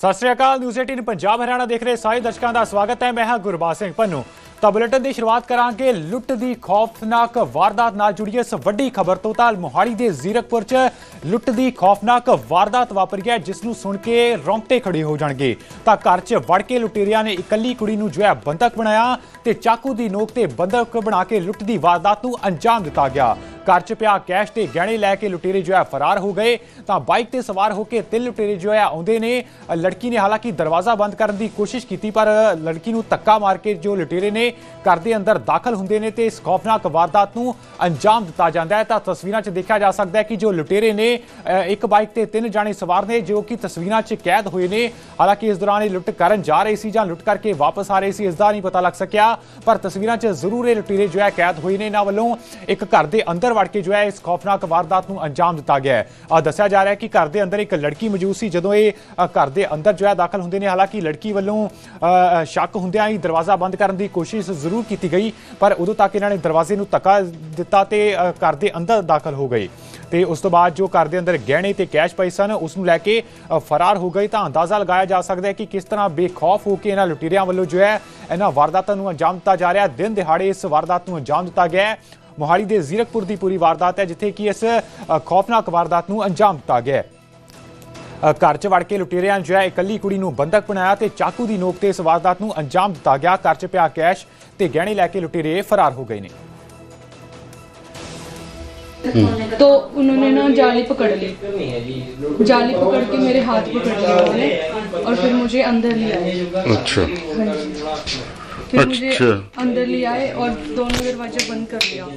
ਸਤਿ ਸ਼੍ਰੀ ਅਕਾਲ ਨਿਊਜ਼ 18 ਪੰਜਾਬ, ਹਰਿਆਣਾ ਦੇਖ ਰਹੇ ਸਾਰੇ ਦਰਸ਼ਕਾਂ ਦਾ ਸਵਾਗਤ ਹੈ। ਮੈਂ ਹਾਂ ਗੁਰਬਾਜ ਸਿੰਘ ਪੰਨੂ। ਤਾਂ ਬੁਲੇਟਿਨ ਦੀ ਸ਼ੁਰੂਆਤ ਕਰਾਂਗੇ। ਲੁੱਟ ਦੀ ਖੌਫਨਾਕ ਵਾਰਦਾਤ ਨਾਲ ਜੁੜੀ ਇਸ ਵੱਡੀ ਖਬਰ ਤੋਂ। ਤਾਂ ਮੋਹਾਲੀ ਦੇ ਜ਼ੀਰਕਪੁਰ 'ਚ ਲੁੱਟ ਦੀ ਖੌਫਨਾਕ ਵਾਰਦਾਤ ਵਾਪਰੀ ਹੈ, ਜਿਸ ਨੂੰ ਸੁਣ ਕੇ ਰੌਂਗਟੇ ਖੜੇ ਹੋ ਜਾਣਗੇ। ਤਾਂ ਘਰ 'ਚ ਵੜ ਕੇ ਲੁਟੇਰਿਆਂ ਨੇ ਇਕੱਲੀ ਕੁੜੀ ਨੂੰ ਜੋ ਹੈ ਬੰਦਕ ਬਣਾਇਆ ਤੇ ਚਾਕੂ ਦੀ ਨੋਕ ਤੇ ਬੰਦਕ ਬਣਾ ਕੇ ਲੁੱਟ ਦੀ ਵਾਰਦਾਤ ਨੂੰ ਅੰਜਾਮ ਦਿੱਤਾ ਗਿਆ। ਘਰ 'ਚ ਪਿਆ ਕੈਸ਼ ਤੇ ਗਹਿਣੇ ਲੈ ਕੇ ਲੁਟੇਰੇ ਜੋ ਹੈ ਫਰਾਰ ਹੋ ਗਏ, ਤਾਂ ਬਾਈਕ ਤੇ ਸਵਾਰ ਹੋ ਕੇ ਤਿੰਨ ਲੁਟੇਰੇ ਜੋ ਹੈ ਆਉਂਦੇ ਨੇ। ਲੜਕੀ ਨੇ ਹਾਲਾਂਕਿ ਦਰਵਾਜ਼ਾ ਬੰਦ ਕਰਨ ਦੀ ਕੋਸ਼ਿਸ਼ ਕੀਤੀ, ਪਰ ਲੜਕੀ ਨੂੰ ਧੱਕਾ ਮਾਰ ਕੇ ਜੋ ਲੁਟੇਰੇ ਨੇ ਘਰ ਦੇ ਅੰਦਰ ਦਾਖਲ ਹੁੰਦੇ ਨੇ ਤੇ ਇਸ ਖੌਫਨਾਕ ਵਾਰਦਾਤ ਨੂੰ ਅੰਜਾਮ ਦਿੱਤਾ ਜਾਂਦਾ ਹੈ। ਤਾਂ ਤਸਵੀਰਾਂ 'ਚ ਦੇਖਿਆ ਜਾ ਸਕਦਾ ਹੈ ਕਿ ਜੋ ਲੁਟੇਰੇ ਨੇ ਇੱਕ ਬਾਈਕ ਤੇ ਤਿੰਨ ਜਾਣੇ ਸਵਾਰ ਨੇ, ਜੋ ਕਿ ਤਸਵੀਰਾਂ 'ਚ ਕੈਦ ਹੋਏ ਨੇ। ਹਾਲਾਂਕਿ ਇਸ ਦੌਰਾਨ ਇਹ ਲੁੱਟ ਕਰਨ ਜਾ ਰਹੇ ਸੀ ਜਾਂ ਲੁੱਟ ਕਰਕੇ ਵਾਪਸ ਆ ਰਹੇ ਸੀ, ਇਸ ਦਾ ਨਹੀਂ ਪਤਾ ਲੱਗ ਸਕਿਆ। ਪਰ ਤਸਵੀਰਾਂ 'ਚ ਜ਼ਰੂਰ ਇਹ ਲੁਟੇਰੇ ਜੋ ਹੈ ਕੈਦ ਹੋਏ ਨੇ। ਇਹਨਾਂ ਵੱਲੋਂ ਇੱਕ ਘਰ ਦੇ ਅੰਦਰ ਵੜ ਕੇ ਜੋ ਹੈ ਇਸ ਖੌਫਨਾਕ ਵਾਰਦਾਤ ਨੂੰ ਅੰਜਾਮ ਦਿੱਤਾ ਗਿਆ ਹੈ। ਦੱਸਿਆ ਜਾ ਰਿਹਾ ਹੈ ਕਿ ਘਰ ਦੇ ਅੰਦਰ ਇੱਕ ਲੜਕੀ ਮੌਜੂਦ ਸੀ। ਜਦੋਂ ਇਹ ਘਰ ਦੇ ਅੰਦਰ ਜੋ ਹੈ ਦਾਖਲ ਹੁੰਦੇ ਨੇ, ਹਾਲਾਂਕਿ ਲੜਕੀ ਵੱਲੋਂ ਸ਼ੱਕ ਹੁੰਦਿਆਂ ਹੀ ਦਰਵਾਜ਼ਾ ਬੰਦ ਕਰਨ ਦੀ ਕੋਸ਼ਿਸ਼ ਜ਼ਰੂਰ ਕੀਤੀ ਗਈ, ਪਰ ਉਦੋਂ ਤੱਕ ਇਹਨਾਂ ਨੇ ਦਰਵਾਜ਼ੇ ਨੂੰ ਧੱਕਾ ਦਿੱਤਾ ਤੇ ਘਰ ਦੇ ਅੰਦਰ ਦਾਖਲ ਹੋ ਗਏ। ਤੇ ਉਸ ਤੋਂ ਬਾਅਦ ਜੋ ਘਰ ਦੇ ਅੰਦਰ ਗਹਿਣੇ ਤੇ ਕੈਸ਼ ਪਏ ਸਨ, ਉਸ ਨੂੰ ਲੈ ਕੇ ਫਰਾਰ ਹੋ ਗਏ। ਤਾਂ ਅੰਦਾਜ਼ਾ ਲਗਾਇਆ ਜਾ ਸਕਦਾ ਹੈ ਕਿ ਕਿਸ ਤਰ੍ਹਾਂ ਬੇਖੌਫ ਹੋ ਕੇ ਇਹਨਾਂ ਲੁਟੇਰਿਆਂ ਵੱਲੋਂ ਜੋ ਹੈ ਇਹਨਾਂ ਵਾਰਦਾਤਾਂ ਨੂੰ ਅੰਜਾਮ ਦਿੱਤਾ ਜਾ ਰਿਹਾ ਦਿਨ ਦਿਹਾੜੇ ਇਸ ਵਾਰਦਾਤ ਨੂੰ ਅੰਜਾਮ ਦਿੱਤਾ ਗਿਆ ਮੋਹਾਲੀ ਦੇ ਜ਼ੀਰਕਪੁਰ ਦੀ ਪੂਰੀ ਵਾਰਦਾਤ ਹੈ ਜਿੱਥੇ ਕਿ ਇਸ ਅ, ਖੌਫਨਾਕ ਵਾਰਦਾਤ ਨੂੰ ਅੰਜਾਮ ਦਿੱਤਾ ਗਿਆ ਹੈ ਅ, ਘਰ 'ਚ ਵੜ ਕੇ ਲੁਟੇਰਿਆਂ ਨੇ ਜੋ ਹੈ ਇਕੱਲੀ ਕੁੜੀ ਨੂੰ ਬੰਦਕ ਬਣਾਇਆ ਤੇ ਚਾਕੂ ਦੀ ਨੋਕ ਤੇ ਇਸ ਵਾਰਦਾਤ ਨੂੰ ਅੰਜਾਮ ਦਿੱਤਾ ਗਿਆ ਘਰ 'ਚ ਪਿਆ ਕੈਸ਼ ਤੇ ਗਹਿਣੇ ਲੈ ਕੇ ਲੁਟੇਰੇ ਫਰਾਰ ਹੋ ਗਏ ਨੇ तो उन्होंने ना जाली पकड़ ली जाली पकड़ के मेरे हाथ पकड़ लिया उन्होंने और फिर मुझे अंदर ले आए अच्छा हाँ जी फिर मुझे अच्छा। अंदर ले आए और दोनों दरवाजे बंद कर लिया।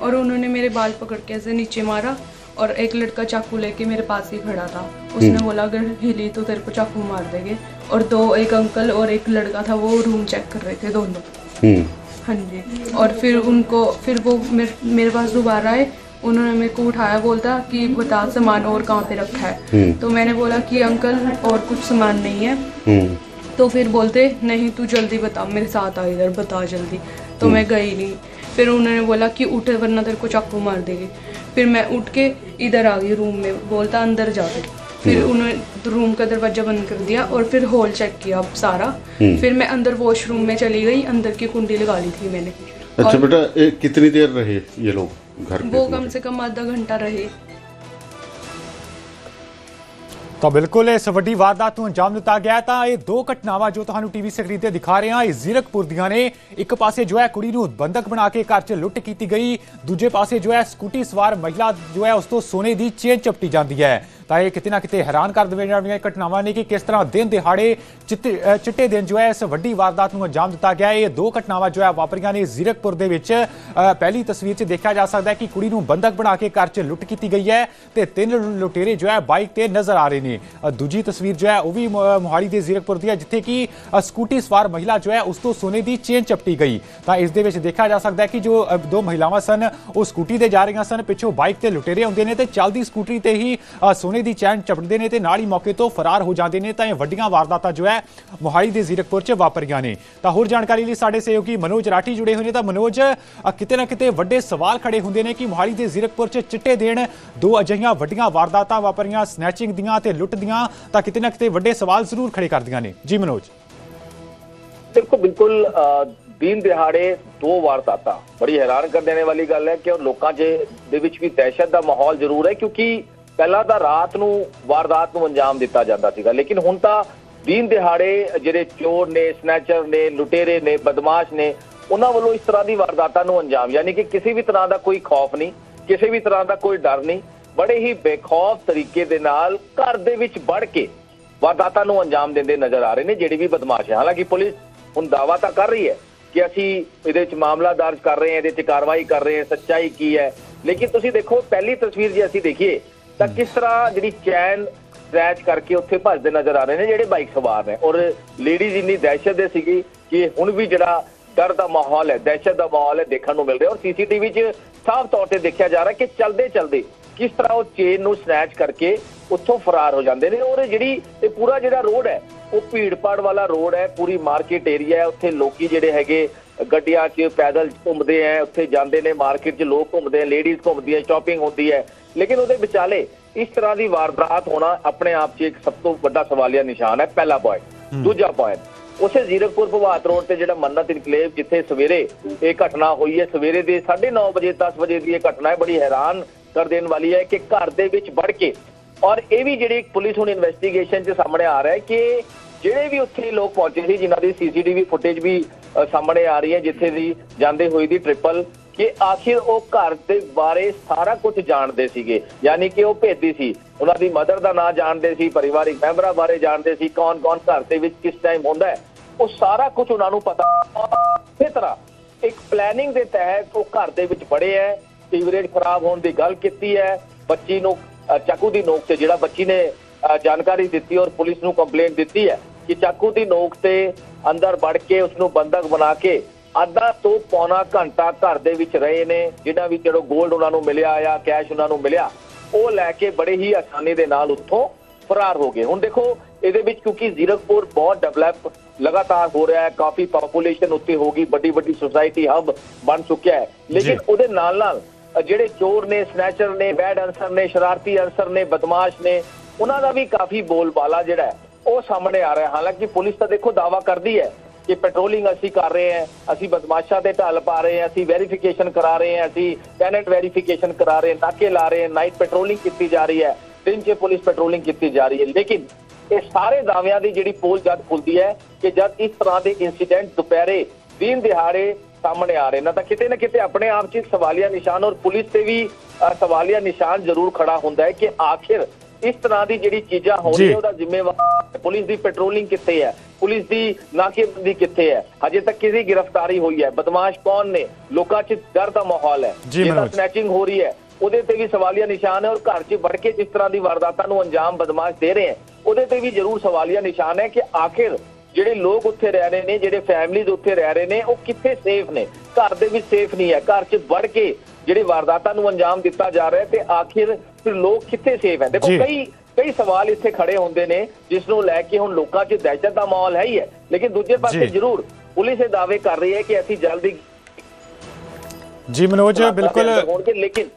और उन्होंने मेरे बाल पकड़ के ऐसे नीचे मारा और एक लड़का चाकू लेके मेरे पास ही खड़ा था। उसने बोला अगर हिली तो तेरे को चाकू मार देंगे। और दो एक अंकल और एक लड़का था वो रूम चेक कर रहे थे दोनों। हम्म। हाँ जी। और फिर उनको फिर वो मेरे, मेरे पास दोबारा आए। उन्होंने मेरे को उठाया बोलता कि बता सामान और कहाँ पे रखा है। तो मैंने बोला कि अंकल और कुछ सामान नहीं है। हम्म। तो फिर बोलते नहीं तू जल्दी बता मेरे साथ आ इधर बता जल्दी। तो मैं गई नहीं। फिर उन्होंने बोला कि उठ वरना तेरे को चाकू मार देगी। फिर मैं उठ के इधर आ गई रूम में बोलता अंदर जा तू। फिर उन्होंने रूम का दरवाज़ा बंद कर दिया और फिर हॉल चेक किया सारा। फिर मैं अंदर वॉशरूम में चली गई अंदर की कुंडी लगा ली थी मैंने। अच्छा बेटा कितनी देर रहे ये लोग घर वो कम से कम आधा घंटा रहे। ਤਾਂ ਬਿਲਕੁਲ ਇਸ ਵੱਡੀ ਵਾਰਦਾਤ ਨੂੰ ਅੰਜਾਮ ਦਿੱਤਾ ਗਿਆ ਤਾਂ ਇਹ ਦੋ ਘਟਨਾਵਾਂ ਜੋ ਤੁਹਾਨੂੰ ਟੀਵੀ ਸਕਰੀਨ ਤੇ ਦਿਖਾ ਰਹੇ ਹਾਂ। ਇਹ ਜ਼ੀਰਕਪੁਰ ਦੀਆਂ ਨੇ। ਇੱਕ ਪਾਸੇ ਜੋ ਹੈ ਕੁੜੀ ਨੂੰ ਬੰਦਕ ਬਣਾ ਕੇ ਘਰ 'ਚ ਲੁੱਟ ਕੀਤੀ ਗਈ। ਦੂਜੇ ਪਾਸੇ ਜੋ ਹੈ ਸਕੂਟੀ ਸਵਾਰ ਮਹਿਲਾ ਜੋ ਹੈ ਉਸ ਤੋਂ ਸੋਨੇ ਦੀ ਚੇਨ ਚਪਟੀ ਜਾਂਦੀ ਹੈ। ਤਾਂ ਇਹ ਕਿਤੇ ਨਾ ਕਿਤੇ ਹੈਰਾਨ ਕਰ ਦੇਣ ਵਾਲੀਆਂ ਘਟਨਾਵਾਂ ਨੇ ਕਿ ਕਿਸ ਤਰ੍ਹਾਂ ਦਿਨ ਦਿਹਾੜੇ ਚਿੱਟੇ ਚਿੱਟੇ ਦਿਨ ਜੋ ਹੈ ਇਸ ਵੱਡੀ ਵਾਰਦਾਤ ਨੂੰ ਅੰਜਾਮ ਦਿੱਤਾ ਗਿਆ ਇਹ ਦੋ ਘਟਨਾਵਾਂ ਜੋ ਹੈ ਵਾਪਰੀਆਂ ਨੇ ਜ਼ੀਰਕਪੁਰ ਦੇ ਵਿੱਚ। ਪਹਿਲੀ ਤਸਵੀਰ 'ਚ ਦੇਖਿਆ ਜਾ ਸਕਦਾ ਹੈ ਕਿ ਕੁੜੀ ਨੂੰ ਬੰਦਕ ਬਣਾ ਕੇ ਘਰ 'ਚ ਲੁੱਟ ਕੀਤੀ ਗਈ ਹੈ ਤੇ ਤਿੰਨ ਲੁਟੇਰੇ ਜੋ ਹੈ ਬਾਈਕ ਤੇ ਨਜ਼ਰ ਆ ਰਹੇ ਨੇ। ਦੂਜੀ ਤਸਵੀਰ ਜੋ ਹੈ ਉਹ ਵੀ ਮੋ- ਮੋਹਾਲੀ ਦੇ ਜ਼ੀਰਕਪੁਰ ਦੀ ਹੈ, ਜਿੱਥੇ ਕਿ ਸਕੂਟੀ ਸਵਾਰ ਮਹਿਲਾ ਜੋ ਹੈ ਉਸ ਤੋਂ ਸੋਨੇ ਦੀ ਚੇਨ ਚਪਟੀ ਗਈ। ਤਾਂ ਇਸ ਦੇ ਵਿੱਚ ਦੇਖਿਆ ਜਾ ਸਕਦਾ ਹੈ ਕਿ ਜੋ ਦੋ ਮਹਿਲਾਵਾਂ ਸਨ, ਉਹ ਸਕੂਟੀ ਤੇ ਜਾ ਰਹੀਆਂ ਸਨ, ਪਿੱਛੋਂ ਬਾਈਕ ਤੇ ਲੁਟੇਰੇ ਆਉਂਦੇ ਨੇ ਤੇ ਚੱਲਦੀ ਸਕੂਟਰੀ ਤੇ ਹੀ ਸੋਨੇ ਸੋਨੇ ਦੀ ਚੈਨ ਚਪਟਦੇ ਨੇ ਤੇ ਨਾਲ ਹੀ ਮੌਕੇ ਤੋਂ ਫਰਾਰ ਹੋ ਜਾਂਦੇ ਨੇ ਤਾਂ ਇਹ ਵੱਡੀਆਂ ਵਾਰਦਾਤਾਂ ਜੋ ਹੈ ਮੋਹਾਲੀ ਦੇ ਜ਼ੀਰਕਪੁਰ 'ਚ ਵਾਪਰੀਆਂ ਨੇ। ਤਾਂ ਹੋਰ ਜਾਣਕਾਰੀ ਲਈ ਸਾਡੇ ਸਹਿਯੋਗੀ ਮਨੋਜ ਰਾਠੀ ਜੁੜੇ ਹੋਏ ਨੇ। ਤਾਂ ਮਨੋਜ ਕਿਤੇ ਨਾ ਕਿਤੇ ਵੱਡੇ ਸਵਾਲ ਖੜੇ ਹੁੰਦੇ ਨੇ ਕਿ ਮੋਹਾਲੀ ਦੇ ਜ਼ੀਰਕਪੁਰ 'ਚ ਚਿੱਟੇ ਦੇਣ ਦੋ ਅਜਿਹੀਆਂ ਵੱਡੀਆਂ ਵਾਰਦਾਤਾਂ ਵਾਪਰੀਆਂ ਸਨੈਚਿੰਗ ਦੀਆਂ ਤੇ ਲੁੱਟ ਦੀਆਂ, ਤਾਂ ਕਿਤੇ ਨਾ ਕਿਤੇ ਵੱਡੇ ਸਵਾਲ ਜ਼ਰੂਰ ਖੜੇ ਕਰਦੀਆਂ ਨੇ। ਜੀ ਮਨੋਜ। ਦੇਖੋ, ਬਿਲਕੁਲ ਦਿਨ ਦਿਹਾੜੇ ਦੋ ਵਾਰਦਾਤਾਂ ਬੜੀ ਹੈਰਾਨ ਕਰ ਦੇਣੇ ਵਾਲੀ ਗੱਲ ਹੈ ਕਿ ਲੋਕਾਂ 'ਚ ਦੇ ਵਿੱਚ ਵੀ ਦਹਿਸ਼ਤ ਦਾ ਮਾਹੌਲ ਜ਼ਰੂਰ ਹੈ ਕਿਉਂਕਿ ਪਹਿਲਾਂ ਤਾਂ ਰਾਤ ਨੂੰ, ਵਾਰਦਾਤ ਨੂੰ ਅੰਜਾਮ ਦਿੱਤਾ ਜਾਂਦਾ ਸੀਗਾ। ਲੇਕਿਨ ਹੁਣ ਤਾਂ ਦਿਨ ਦਿਹਾੜੇ ਜਿਹੜੇ ਚੋਰ ਨੇ ਸਨੈਚਰ ਨੇ, ਲੁਟੇਰੇ ਨੇ, ਬਦਮਾਸ਼ ਨੇ, ਉਹਨਾਂ ਵੱਲੋਂ ਇਸ ਤਰ੍ਹਾਂ ਦੀ ਵਾਰਦਾਤਾਂ ਨੂੰ ਅੰਜਾਮ। ਯਾਨੀ ਕਿ ਕਿਸੇ ਵੀ ਤਰ੍ਹਾਂ ਦਾ ਕੋਈ ਖੌਫ ਨਹੀਂ, ਕਿਸੇ ਵੀ ਤਰ੍ਹਾਂ ਦਾ ਕੋਈ ਡਰ ਨਹੀਂ। ਬੜੇ ਹੀ ਬੇਖੌਫ ਤਰੀਕੇ ਦੇ ਨਾਲ ਘਰ ਦੇ ਵਿੱਚ ਵੜ ਕੇ ਵਾਰਦਾਤਾਂ ਨੂੰ ਅੰਜਾਮ ਦਿੰਦੇ ਨਜ਼ਰ ਆ ਰਹੇ ਨੇ, ਜਿਹੜੇ ਵੀ ਬਦਮਾਸ਼ ਹੈ। ਹਾਲਾਂਕਿ ਪੁਲਿਸ ਹੁਣ ਦਾਵਾ ਤਾਂ ਕਰ ਰਹੀ ਹੈ ਕਿ ਅਸੀਂ ਇਹਦੇ ਵਿੱਚ ਮਾਮਲਾ ਦਰਜ ਕਰ ਰਹੇ ਹਾਂ, ਇਹਦੇ 'ਚ ਕਾਰਵਾਈ ਕਰ ਰਹੇ ਹਾਂ, ਸੱਚਾਈ ਕੀ ਹੈ। ਲੇਕਿਨ ਤੁਸੀਂ ਦੇਖੋ, ਪਹਿਲੀ ਤਸਵੀਰ ਜੇ ਅਸੀਂ ਦੇਖੀਏ ਤਾਂ ਕਿਸ ਤਰ੍ਹਾਂ ਜਿਹੜੀ ਚੈਨ ਸਕ੍ਰੈਚ ਕਰਕੇ ਉੱਥੇ ਭੱਜਦੇ ਨਜ਼ਰ ਆ ਰਹੇ ਨੇ, ਜਿਹੜੇ ਬਾਈਕ ਸਵਾਰ ਨੇ? ਔਰ ਲੇਡੀਜ਼ ਇੰਨੀ ਦਹਿਸ਼ਤ ਦੇ ਸੀਗੀ ਕਿ ਹੁਣ ਵੀ ਜਿਹੜਾ ਡਰ ਦਾ ਮਾਹੌਲ ਹੈ, ਦਹਿਸ਼ਤ ਦਾ ਮਾਹੌਲ ਹੈ ਦੇਖਣ ਨੂੰ ਮਿਲ ਰਿਹਾ। ਔਰ ਸੀਸੀਟੀਵੀ 'ਚ ਸਾਫ਼ ਤੌਰ ਤੇ ਦੇਖਿਆ ਜਾ ਰਿਹਾ ਕਿ ਚਲਦੇ ਚਲਦੇ ਕਿਸ ਤਰ੍ਹਾਂ ਉਹ ਚੇਨ ਨੂੰ ਸਨੈਚ ਕਰਕੇ ਉੱਥੋਂ ਫਰਾਰ ਹੋ ਜਾਂਦੇ ਨੇ। ਔਰ ਜਿਹੜੀ ਇਹ ਪੂਰਾ ਜਿਹੜਾ ਰੋਡ ਹੈ, ਉਹ ਭੀੜਪਾੜ ਵਾਲਾ ਰੋਡ ਹੈ, ਪੂਰੀ ਮਾਰਕੀਟ ਏਰੀਆ ਹੈ। ਉੱਥੇ ਲੋਕੀ ਜਿਹੜੇ ਹੈਗੇ, ਗੱਡੀਆਂ 'ਚ ਪੈਦਲ ਘੁੰਮਦੇ ਆ ਉੱਥੇ ਜਾਂਦੇ ਨੇ, ਮਾਰਕੀਟ 'ਚ ਲੋਕ ਘੁੰਮਦੇ ਆ ਲੇਡੀਜ਼ ਘੁੰਮਦੀਆਂ ਸ਼ਾਪਿੰਗ ਹੁੰਦੀ ਹੈ। ਲੇਕਿਨ ਉਹਦੇ ਵਿਚਾਲੇ ਇਸ ਤਰ੍ਹਾਂ ਦੀ ਵਾਰਦਾਤ ਹੋਣਾ ਆਪਣੇ ਆਪ 'ਚ ਇੱਕ ਸਭ ਤੋਂ ਵੱਡਾ ਸਵਾਲੀਆ ਨਿਸ਼ਾਨ ਹੈ ਪਹਿਲਾ ਪੁਆਇੰਟ ਦੂਜਾ ਪੁਆਇੰਟ ਉਸੇ ਜ਼ੀਰਕਪੁਰ ਭਵਾਤ ਰੋਡ ਤੇ ਜਿਹੜਾ ਮੰਨਤ ਇਨਕਲੇਵ ਜਿੱਥੇ ਸਵੇਰੇ ਇਹ ਘਟਨਾ ਹੋਈ ਹੈ ਸਵੇਰੇ ਦੇ 9:30 ਵਜੇ 10 ਵਜੇ ਦੀ ਇਹ ਘਟਨਾ ਹੈ ਬੜੀ ਹੈਰਾਨ ਕਰ ਦੇਣ ਵਾਲੀ ਹੈ ਕਿ ਘਰ ਦੇ ਵਿੱਚ ਵੜ ਕੇ ਔਰ ਇਹ ਵੀ ਜਿਹੜੀ ਪੁਲਿਸ ਹੁਣ ਇਨਵੈਸਟੀਗੇਸ਼ਨ 'ਚ ਸਾਹਮਣੇ ਆ ਰਿਹਾ ਹੈ ਕਿ ਜਿਹੜੇ ਵੀ ਉੱਥੇ ਲੋਕ ਪਹੁੰਚੇ ਸੀ ਜਿਨ੍ਹਾਂ ਦੀ ਸੀਸੀਟੀਵੀ ਫੁਟੇਜ ਵੀ ਸਾਹਮਣੇ ਆ ਰਹੀ ਹੈ ਜਿੱਥੇ ਦੀ ਜਾਂਦੇ ਹੋਏ ਦੀ ਟ੍ਰਿਪਲ ਕਿ ਆਖਿਰ ਉਹ ਘਰ ਦੇ ਬਾਰੇ ਸਾਰਾ ਕੁਝ ਜਾਣਦੇ ਸੀਗੇ, ਯਾਨੀ ਕਿ ਉਹ ਭੇਦੀ ਸੀ। ਉਹਨਾਂ ਦੀ ਮਦਰ ਦਾ ਨਾਂ ਜਾਣਦੇ ਸੀ, ਪਰਿਵਾਰਿਕ ਮੈਂਬਰਾਂ ਬਾਰੇ ਜਾਣਦੇ ਸੀ, ਕੌਣ-ਕੌਣ ਘਰ ਦੇ ਵਿੱਚ ਕਿਸ ਟਾਈਮ ਹੁੰਦਾ ਹੈ। ਉਹ ਸਾਰਾ ਕੁਝ ਉਹਨਾਂ ਨੂੰ ਪਤਾ। ਇਸੇ ਤਰ੍ਹਾਂ ਇੱਕ ਪਲੈਨਿੰਗ ਦੇ ਤਹਿਤ ਉਹ ਘਰ ਦੇ ਵਿੱਚ ਬੜੇ ਹੈ, ਸੀਵਰੇਜ ਖਰਾਬ ਹੋਣ ਦੀ ਗੱਲ ਕੀਤੀ ਹੈ, ਬੱਚੀ ਨੂੰ ਚਾਕੂ ਦੀ ਨੋਕ ਤੇ ਜਿਹੜਾ ਬੱਚੀ ਨੇ ਜਾਣਕਾਰੀ ਦਿੱਤੀ ਔਰ ਪੁਲਿਸ ਨੂੰ ਕੰਪਲੇਂਟ ਦਿੱਤੀ ਹੈ ਕਿ ਚਾਕੂ ਦੀ ਨੋਕ ਤੇ ਅੰਦਰ ਵੜ ਕੇ ਉਸ ਨੂੰ ਬੰਦਕ ਬਣਾ ਕੇ ਅੱਧਾ ਤੋਂ ਪੌਣਾ ਘੰਟਾ ਘਰ ਦੇ ਵਿੱਚ ਰਹੇ ਨੇ ਜਿਨ੍ਹਾਂ ਵਿੱਚ ਜਿਹੜਾ 골ਡ ਉਹਨਾਂ ਨੂੰ ਮਿਲਿਆ ਆ ਕੈਸ਼ ਉਹਨਾਂ ਨੂੰ ਮਿਲਿਆ ਉਹ ਲੈ ਕੇ ਬੜੇ ਹੀ ਆਸਾਨੀ ਦੇ ਨਾਲ ਉੱਥੋਂ ਫਰਾਰ ਹੋ ਗਏ। ਹੁਣ ਦੇਖੋ ਇਹਦੇ ਵਿੱਚ ਕਿਉਂਕਿ ਜ਼ੀਰਕਪੁਰ ਬਹੁਤ ਡਿਵੈਲਪ ਲਗਾਤਾਰ ਹੋ ਰਿਹਾ ਹੈ ਕਾਫੀ ਪੋਪੂਲੇਸ਼ਨ ਉੱਤੇ ਹੋ ਗਈ ਵੱਡੀ ਵੱਡੀ ਸੁਸਾਇਟੀ ਹਬ ਬਣ ਚੁੱਕਿਆ ਹੈ। ਲੇਕਿਨ। ਉਹਦੇ ਨਾਲ ਨਾਲ ਜਿਹੜੇ ਚੋਰ ਨੇ ਸਨੈਚਰ ਨੇ ਬੈਡ ਅਨਸਰ ਨੇ ਸ਼ਰਾਰਤੀ ਅਨਸਰ ਨੇ ਬਦਮਾਸ਼ ਨੇ ਉਹਨਾਂ ਦਾ ਵੀ ਕਾਫੀ ਬੋਲਬਾਲਾ ਜਿਹੜਾ ਉਹ ਸਾਹਮਣੇ ਆ ਰਿਹਾ। ਹਾਲਾਂਕਿ ਪੁਲਿਸ ਤਾਂ ਦੇਖੋ ਦਾਵਾ ਕਰਦੀ ਹੈ ਕਿ ਪੈਟਰੋਲਿੰਗ ਅਸੀਂ ਕਰ ਰਹੇ ਹਾਂ ਅਸੀਂ ਬਦਮਾਸ਼ਾਂ ਤੇ ਢਾਲ ਪਾ ਰਹੇ ਹਾਂ ਅਸੀਂ ਵੈਰੀਫਿਕੇਸ਼ਨ ਕਰਾ ਰਹੇ ਹਾਂ ਅਸੀਂ ਟੈਨੈਂਟ ਵੈਰੀਫਿਕੇਸ਼ਨ ਕਰਾ ਰਹੇ ਹਾਂ ਨਾਕੇ ਲਾ ਰਹੇ ਹਾਂ ਨਾਈਟ ਪੈਟਰੋਲਿੰਗ ਕੀਤੀ ਜਾ ਰਹੀ ਹੈ ਦਿਨ 'ਚ ਪੁਲਿਸ ਪੈਟਰੋਲਿੰਗ ਕੀਤੀ ਜਾ ਰਹੀ ਹੈ। ਲੇਕਿਨ ਇਹ ਸਾਰੇ ਦਾਅਵਿਆਂ ਦੀ ਜਿਹੜੀ ਪੋਲ ਜਦ ਖੁੱਲਦੀ ਹੈ ਕਿ ਜਦ ਇਸ ਤਰ੍ਹਾਂ ਦੇ ਇਨਸੀਡੈਂਟ ਦੁਪਹਿਰੇ ਦਿਨ ਦਿਹਾੜੇ ਸਾਹਮਣੇ ਆ ਰਹੇ ਨਾ ਤਾਂ ਕਿਤੇ ਨਾ ਕਿਤੇ ਆਪਣੇ ਆਪ 'ਚ ਸਵਾਲੀਆ ਨਿਸ਼ਾਨ ਔਰ ਪੁਲਿਸ ਤੇ ਵੀ ਅ, ਸਵਾਲੀਆ ਨਿਸ਼ਾਨ ਜ਼ਰੂਰ ਖੜਾ ਹੁੰਦਾ ਹੈ ਕਿ ਆਖਿਰ ਇਸ ਤਰ੍ਹਾਂ ਦੀ ਜਿਹੜੀ ਚੀਜ਼ਾਂ ਹੋ। ਰਹੀਆਂ ਉਹਦਾ ਜ਼ਿੰਮੇਵਾਰ ਪੁਲਿਸ ਦੀ ਪੈਟਰੋਲਿੰਗ ਕਿੱਥੇ ਹੈ? ਪੁਲਿਸ ਦੀ ਨਾਕੇਬੰਦੀ ਕਿੱਥੇ ਹੈ? ਹਜੇ ਤੱਕ ਕਿਹਦੀ ਗ੍ਰਿਫਤਾਰੀ ਹੋਈ ਹੈ। ਬਦਮਾਸ਼ ਕੌਣ ਨੇ? ਲੋਕਾਂ 'ਚ ਡਰ ਦਾ ਮਾਹੌਲ ਹੈ। ਜੀ, ਜਿਹਦਾ ਮਨੋਜ। ਸਨੈਚਿੰਗ ਹੋ ਰਹੀ ਹੈ ਉਹਦੇ ਤੇ ਵੀ ਸਵਾਲੀਆ ਨਿਸ਼ਾਨ ਹੈ ਔਰ ਘਰ 'ਚ ਵੜ ਕੇ ਜਿਸ ਤਰ੍ਹਾਂ ਦੀ ਵਾਰਦਾਤਾਂ ਨੂੰ ਅੰਜਾਮ ਬਦਮਾਸ਼ ਦੇ ਰਹੇ ਹੈ ਉਹਦੇ ਤੇ ਵੀ ਜ਼ਰੂਰ ਸਵਾਲੀਆ ਨਿਸ਼ਾਨ ਹੈ ਕਿ ਆਖਿਰ ਜਿਹੜੇ ਲੋਕ ਉੱਥੇ ਰਹਿ ਰਹੇ ਨੇ ਜਿਹੜੇ ਫੈਮਿਲੀਜ਼ ਉੱਥੇ ਰਹਿ ਰਹੇ ਨੇ ਉਹ ਕਿੱਥੇ ਸੇਫ ਨੇ ਘਰ ਦੇ ਵਿੱਚ ਸੇਫ ਨਹੀਂ ਹੈ ਘਰ 'ਚ ਵੜ ਕੇ ਜਿਹੜੀ ਵਾਰਦਾਤਾਂ ਨੂੰ ਅੰਜਾਮ ਦਿੱਤਾ ਜਾ ਰਿਹਾ ਤੇ ਆਖਿਰ ਫਿਰ ਲੋਕ ਕਿੱਥੇ ਸੇਫ ਹੈ ਦੇਖੋ। ਕਈ ਕਈ ਸਵਾਲ ਇੱਥੇ ਖੜੇ ਹੁੰਦੇ ਨੇ ਜਿਸ ਨੂੰ ਲੈ ਕੇ ਹੁਣ ਲੋਕਾਂ 'ਚ ਦਹਿਸ਼ਤ ਦਾ ਮਾਹੌਲ ਹੈ ਹੀ ਹੈ ਲੇਕਿਨ ਦੂਜੇ ਪਾਸੇ। ਜ਼ਰੂਰ ਪੁਲਿਸ ਇਹ ਦਾਅਵੇ ਕਰ ਰਹੀ ਹੈ ਕਿ ਅਸੀਂ ਜਲਦੀ ਜੀ ਮਨੋਜ ਬਿਲਕੁਲ ਲੇਕਿਨ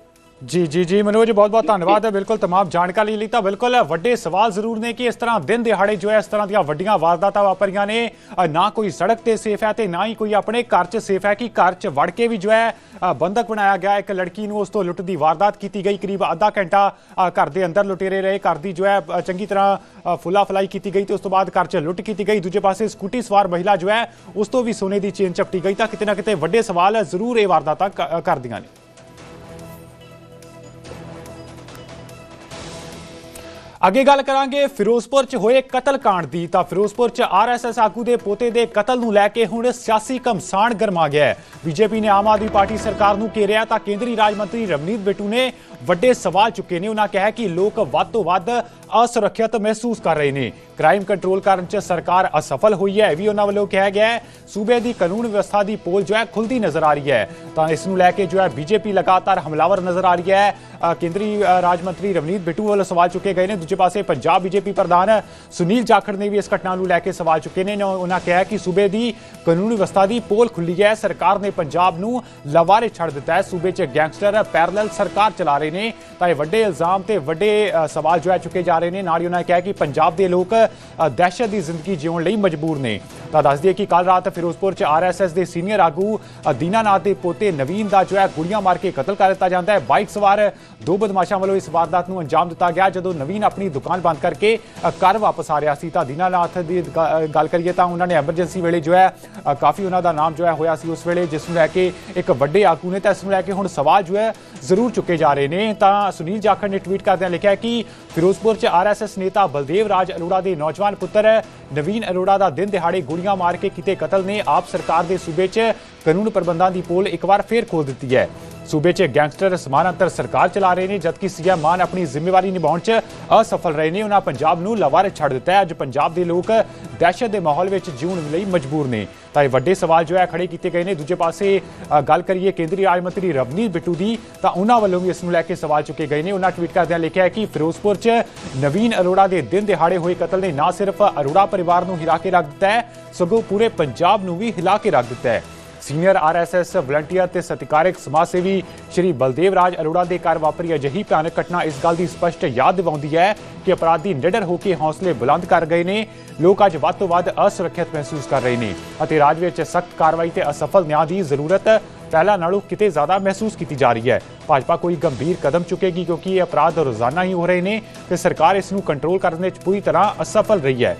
ਜੀ ਜੀ ਜੀ ਮਨੋਜ ਬਹੁਤ ਬਹੁਤ ਧੰਨਵਾਦ ਹੈ ਬਿਲਕੁਲ तमाम ਜਾਣਕਾਰੀ ਲਈ ਤਾਂ ਬਿਲਕੁਲ ਵੱਡੇ ਸਵਾਲ ਜ਼ਰੂਰ ਨੇ ਕਿ ਇਸ ਤਰ੍ਹਾਂ ਦਿਨ ਦਿਹਾੜੇ ਜੋ ਹੈ ਇਸ ਤਰ੍ਹਾਂ ਦੀਆਂ ਵੱਡੀਆਂ ਵਾਰਦਾਤਾਂ ਵਾਪਰੀਆਂ ਨੇ ਅ, ਨਾ ਕੋਈ ਸੜਕ ਤੇ ਸੇਫ ਹੈ ਤੇ ਨਾ ਹੀ ਕੋਈ ਆਪਣੇ ਘਰ 'ਚ ਸੇਫ ਹੈ ਕਿ ਘਰ 'ਚ ਵੜ ਕੇ ਵੀ ਜੋ ਹੈ ਅ, ਬੰਦਕ ਬਣਾਇਆ ਗਿਆ ਇੱਕ ਲੜਕੀ ਨੂੰ ਉਸ ਤੋਂ ਲੁੱਟ ਦੀ ਵਾਰਦਾਤ ਕੀਤੀ ਗਈ ਕਰੀਬ ਅੱਧਾ ਘੰਟਾ ਅ, ਘਰ ਦੇ ਅੰਦਰ ਲੁਟੇਰੇ ਰਹੇ ਘਰ ਦੀ ਜੋ ਹੈ ਅ, ਚੰਗੀ ਤਰ੍ਹਾਂ ਅ, ਫੁੱਲਾ ਫਲਾਈ ਕੀਤੀ ਗਈ ਤੇ ਉਸ ਤੋਂ ਬਾਅਦ ਘਰ 'ਚ ਲੁੱਟ ਕੀਤੀ ਗਈ ਦੂਜੇ ਪਾਸੇ ਸਕੂਟੀ ਸਵਾਰ ਮਹਿਲਾ ਜੋ ਹੈ ਉਸ ਤੋਂ ਵੀ ਸੋਨੇ ਦੀ ਚੇਨ ਚਪਟੀ ਗਈ ਤਾਂ ਕਿਤੇ ਨਾ ਕਿਤੇ ਵੱਡੇ ਸਵਾਲ ਜ਼ਰੂਰ ਇਹ ਵਾਰਦਾਤਾਂ ਕ- ਅ, ਕਰਦੀਆਂ ਨੇ ਅੱਗੇ ਗੱਲ ਕਰਾਂਗੇ ਫਿਰੋਜ਼ਪੁਰ 'ਚ ਹੋਏ ਕਤਲकांड ਦੀ। ਤਾਂ ਫਿਰੋਜ਼ਪੁਰ 'ਚ ਆਰਐਸਐਸ ਆਗੂ ਦੇ ਪੋਤੇ ਦੇ ਕਤਲ ਨੂੰ ਲੈ ਕੇ ਹੁਣ ਸਿਆਸੀ ਘਮਸਾਣ ਗਰਮਾ ਗਿਆ ਹੈ। ਬੀਜੇਪੀ ਨੇ ਆਮ ਆਦਮੀ ਪਾਰਟੀ ਸਰਕਾਰ ਨੂੰ ਘੇਰਿਆ ਤਾਂ ਕੇਂਦਰੀ ਰਾਜ ਮੰਤਰੀ ਰਵਨੀਤ ਬਿੱਟੂ ਨੇ ਵੱਡੇ ਸਵਾਲ ਚੁੱਕੇ ਨੇ। ਉਹਨਾਂ ਕਿਹਾ ਕਿ ਲੋਕ ਵੱਧ ਤੋਂ ਵੱਧ ਅਸੁਰੱਖਿਅਤ ਮਹਿਸੂਸ ਕਰ ਰਹੇ ਨੇ। ਕ੍ਰਾਈਮ ਕੰਟਰੋਲ ਕਰਨ 'ਚ ਸਰਕਾਰ ਅਸਫਲ ਹੋਈ ਹੈ, ਇਹ ਵੀ ਉਹਨਾਂ ਵੱਲੋਂ ਕਿਹਾ ਗਿਆ ਹੈ। ਸੂਬੇ ਦੀ ਕਾਨੂੰਨ ਵਿਵਸਥਾ ਦੀ ਪੋਲ ਜੋ ਹੈ, ਖੁੱਲਦੀ ਨਜ਼ਰ ਆ ਰਹੀ ਹੈ। ਤਾਂ ਇਸ ਨੂੰ ਲੈ ਕੇ ਜੋ ਹੈ, ਬੀਜੇਪੀ ਲਗਾਤਾਰ ਹਮਲਾਵਰ ਨਜ਼ਰ ਆ ਰਹੀ ਹੈ। ਕੇਂਦਰੀ ਰਾਜ ਮੰਤਰੀ ਰਵਨੀਤ ਬਿੱਟੂ ਵੱਲੋਂ ਸਵਾਲ ਚੁੱਕੇ ਗਏ ਨੇ। ਦੂਜੇ ਪਾਸੇ ਪੰਜਾਬ ਬੀਜੇਪੀ ਪ੍ਰਧਾਨ ਸੁਨੀਲ ਜਾਖੜ ਨੇ ਵੀ ਇਸ ਘਟਨਾ ਨੂੰ ਲੈ ਕੇ ਸਵਾਲ ਚੁੱਕੇ ਨੇ। ਉਹਨਾਂ- ਉਹਨਾਂ ਕਿਹਾ ਕਿ ਸੂਬੇ ਦੀ ਕਾਨੂੰਨ ਵਿਵਸਥਾ ਦੀ ਪੋਲ ਖੁੱਲੀ ਹੈ। ਸਰਕਾਰ ਨੇ ਪੰਜਾਬ ਨੂੰ ਲਵਾਰੇ ਛੱਡ ਦਿੱਤਾ ਹੈ। ਸੂਬੇ 'ਚ ਗੈਂਗਸਟਰ ਪੈਰਲਲ ਸਰਕਾਰ ਚਲਾ ਰਹੇ ਨੇ। ਤਾਂ ਇਹ ਵੱਡੇ ਇਲਜ਼ਾਮ ਤੇ ਵੱਡੇ ਸਵਾਲ ਜੋ ਹੈ ਚੁੱਕੇ ਜਾ ਰਹੇ ਨੇ। ਨਾਲ ਹੀ ਉਹਨਾਂ ਨੇ ਕਿਹਾ ਕਿ ਪੰਜਾਬ ਦੇ ਲੋਕ ਦਹਿਸ਼ਤ ਦੀ ਜ਼ਿੰਦਗੀ ਜਿਉਣ ਲਈ ਮਜਬੂਰ ਨੇ। ਤਾਂ ਦੱਸ ਦਈਏ ਕਿ ਕੱਲ ਰਾਤ ਫਿਰੋਜ਼ਪੁਰ 'ਚ ਆਰਐਸਐਸ ਦੇ ਸੀਨੀਅਰ ਆਗੂ ਅ, ਦੀਨਾਨਾਥ ਦੇ ਪੋਤੇ ਨਵੀਨ ਦਾ ਜੋ ਹੈ ਗੋਲੀਆਂ ਮਾਰ ਕੇ ਕਤਲ ਕਰ ਦਿੱਤਾ ਜਾਂਦਾ ਹੈ। ਬਾਈਕ ਸਵਾਰ ਦੋ ਬਦਮਾਸ਼ਾਂ ਵੱਲੋਂ ਇਸ ਵਾਰਦਾਤ ਨੂੰ ਅੰਜਾਮ ਦਿੱਤਾ ਗਿਆ। ਜਦੋਂ ਨਵੀਨ ਆਪਣੀ ਦੁਕਾਨ ਬੰਦ ਕਰਕੇ ਘਰ ਵਾਪਸ ਆ ਰਿਹਾ ਸੀ ਤਾਂ ਦੀਨਾਨਾਥ ਦੀ ਗੱਲ ਕਰੀਏ ਤਾਂ ਉਹਨਾਂ ਨੇ ਐਮਰਜੈਂਸੀ ਵੇਲੇ ਜੋ ਹੈ ਕਾਫੀ ਉਹਨਾਂ ਦਾ ਨਾਮ ਜੋ ਹੈ ਹੋਇਆ ਸੀ ਉਸ ਵੇਲੇ ਜਿਸ ਨੂੰ ਲੈ ਕੇ ਇੱਕ ਵੱਡੇ ਆਗੂ ਨੇ। ਤਾਂ ਇਸ ਨੂੰ ਲੈ ਕੇ ਹੁਣ ਸਵਾਲ ਜੋ ਹੈ ਜ਼ਰੂਰ ਚੁੱਕੇ ਜਾ ਰਹੇ ਨੇ। ਨੇ ਤਾਂ ਸੁਨੀਲ ਜਾਖੜ ਨੇ ਟਵੀਟ ਕਰਦਿਆਂ ਲਿਖਿਆ ਕਿ ਫਿਰੋਜ਼ਪੁਰ 'ਚ ਆਰਐਸਐਸ ਨੇਤਾ ਬਲਦੇਵ ਰਾਜ ਅਰੋੜਾ ਦੇ ਨੌਜਵਾਨ ਪੁੱਤਰ ਨਵੀਨ ਅਰੋੜਾ ਦਾ ਦਿਨ ਦਿਹਾੜੇ ਗੋਲੀਆਂ ਮਾਰ ਕੇ ਕੀਤੇ ਕਤਲ ਨੇ ਆਪ ਸਰਕਾਰ ਦੇ ਸੂਬੇ 'ਚ ਕਾਨੂੰਨ ਪ੍ਰਬੰਧਾਂ ਦੀ ਪੋਲ ਇੱਕ ਵਾਰ ਫੇਰ ਖੋਲ ਦਿੱਤੀ ਹੈ। ਸੂਬੇ 'ਚ ਗੈਂਗਸਟਰ ਸਮਾਨਾਂਤਰ ਸਰਕਾਰ ਚਲਾ ਰਹੇ ਨੇ, ਜਦਕਿ ਸੀਐਮ ਮਾਨ ਆਪਣੀ ਜ਼ਿੰਮੇਵਾਰੀ ਨਿਭਾਉਣ 'ਚ ਅਸਫਲ ਰਹੇ ਨੇ। ਉਹਨਾਂ ਪੰਜਾਬ ਨੂੰ ਲਵਾਰੇ ਛੱਡ ਦਿੱਤਾ ਹੈ। ਅੱਜ ਪੰਜਾਬ ਦੇ ਲੋਕ ਦਹਿਸ਼ਤ ਦੇ ਮਾਹੌਲ ਵਿੱਚ ਜਿਉਣ ਲਈ ਮਜਬੂਰ ਨੇ। ਤਾਂ ਇਹ ਵੱਡੇ ਸਵਾਲ ਜੋ ਹੈ, ਖੜੇ ਕੀਤੇ ਗਏ ਨੇ। ਦੂਜੇ ਪਾਸੇ ਗੱਲ ਕਰੀਏ ਕੇਂਦਰੀ ਰਾਜ ਮੰਤਰੀ ਰਵਨੀਤ ਬਿੱਟੂ ਦੀ, ਤਾਂ ਉਹਨਾਂ ਵੱਲੋਂ ਵੀ ਇਸ ਨੂੰ ਲੈ ਕੇ ਸਵਾਲ ਚੁੱਕੇ ਗਏ ਨੇ। ਉਹਨਾਂ ਟਵੀਟ ਕਰਦਿਆਂ ਲਿਖਿਆ ਹੈ ਕਿ ਫਿਰੋਜ਼ਪੁਰ 'ਚ ਨਵੀਨ ਅਰੋੜਾ ਦੇ ਦਿਨ ਦਿਹਾੜੇ ਹੋਏ ਕਤਲ ਨੇ ਨਾ ਸਿਰਫ ਅਰੋੜਾ ਪਰਿਵਾਰ ਨੂੰ ਹਿਲਾ ਕੇ ਰੱਖ ਦਿੱਤਾ ਹੈ, ਸਗੋਂ ਪੂਰੇ ਪੰਜਾਬ ਨੂੰ ਵੀ ਹਿਲਾ ਕੇ ਰੱਖ ਦਿੱਤਾ ਹੈ। ਸੀਨੀਅਰ ਆਰਐਸਐਸ ਵਲੰਟੀਅਰ ਤੇ ਸਤਿਕਾਰਕ ਸਮਾਜ ਸੇਵੀ ਸ਼੍ਰੀ ਬਲਦੇਵ ਰਾਜ ਅਰੋੜਾ ਦੇ ਘਰ ਵਾਪਰੀ ਅਜਿਹੀ ਭਿਆਨਕ ਘਟਨਾ ਇਸ ਗੱਲ ਦੀ ਸਪਸ਼ਟ ਯਾਦ ਦਿਵਾਉਂਦੀ ਹੈ ਕਿ ਅਪਰਾਧੀ ਨਿਡਰ ਹੋ ਕੇ ਹੌਸਲੇ ਬੁਲੰਦ ਕਰ ਗਏ ਨੇ। ਲੋਕ ਅੱਜ ਵੱਧ ਤੋਂ ਵੱਧ ਅਸੁਰੱਖਿਅਤ ਮਹਿਸੂਸ ਕਰ ਰਹੇ ਨੇ ਅਤੇ ਰਾਜ ਵਿੱਚ ਸਖਤ ਕਾਰਵਾਈ ਤੇ ਅਸਫਲ ਨਿਆਂ ਦੀ ਜ਼ਰੂਰਤ ਪਹਿਲਾਂ ਨਾਲੋਂ ਕਿਤੇ ਜ਼ਿਆਦਾ ਮਹਿਸੂਸ ਕੀਤੀ ਜਾ ਰਹੀ ਹੈ। ਭਾਜਪਾ ਕੋਈ ਗੰਭੀਰ ਕਦਮ ਚੁੱਕੇਗੀ ਕਿਉਂਕਿ ਇਹ ਅਪਰਾਧ ਰੋਜ਼ਾਨਾ ਹੀ ਹੋ ਰਹੇ ਨੇ ਤੇ ਸਰਕਾਰ ਇਸ ਨੂੰ ਕੰਟਰੋਲ ਕਰਨ ਵਿੱਚ ਪੂਰੀ ਤਰ੍ਹਾਂ ਅਸਫਲ ਰਹੀ ਹੈ।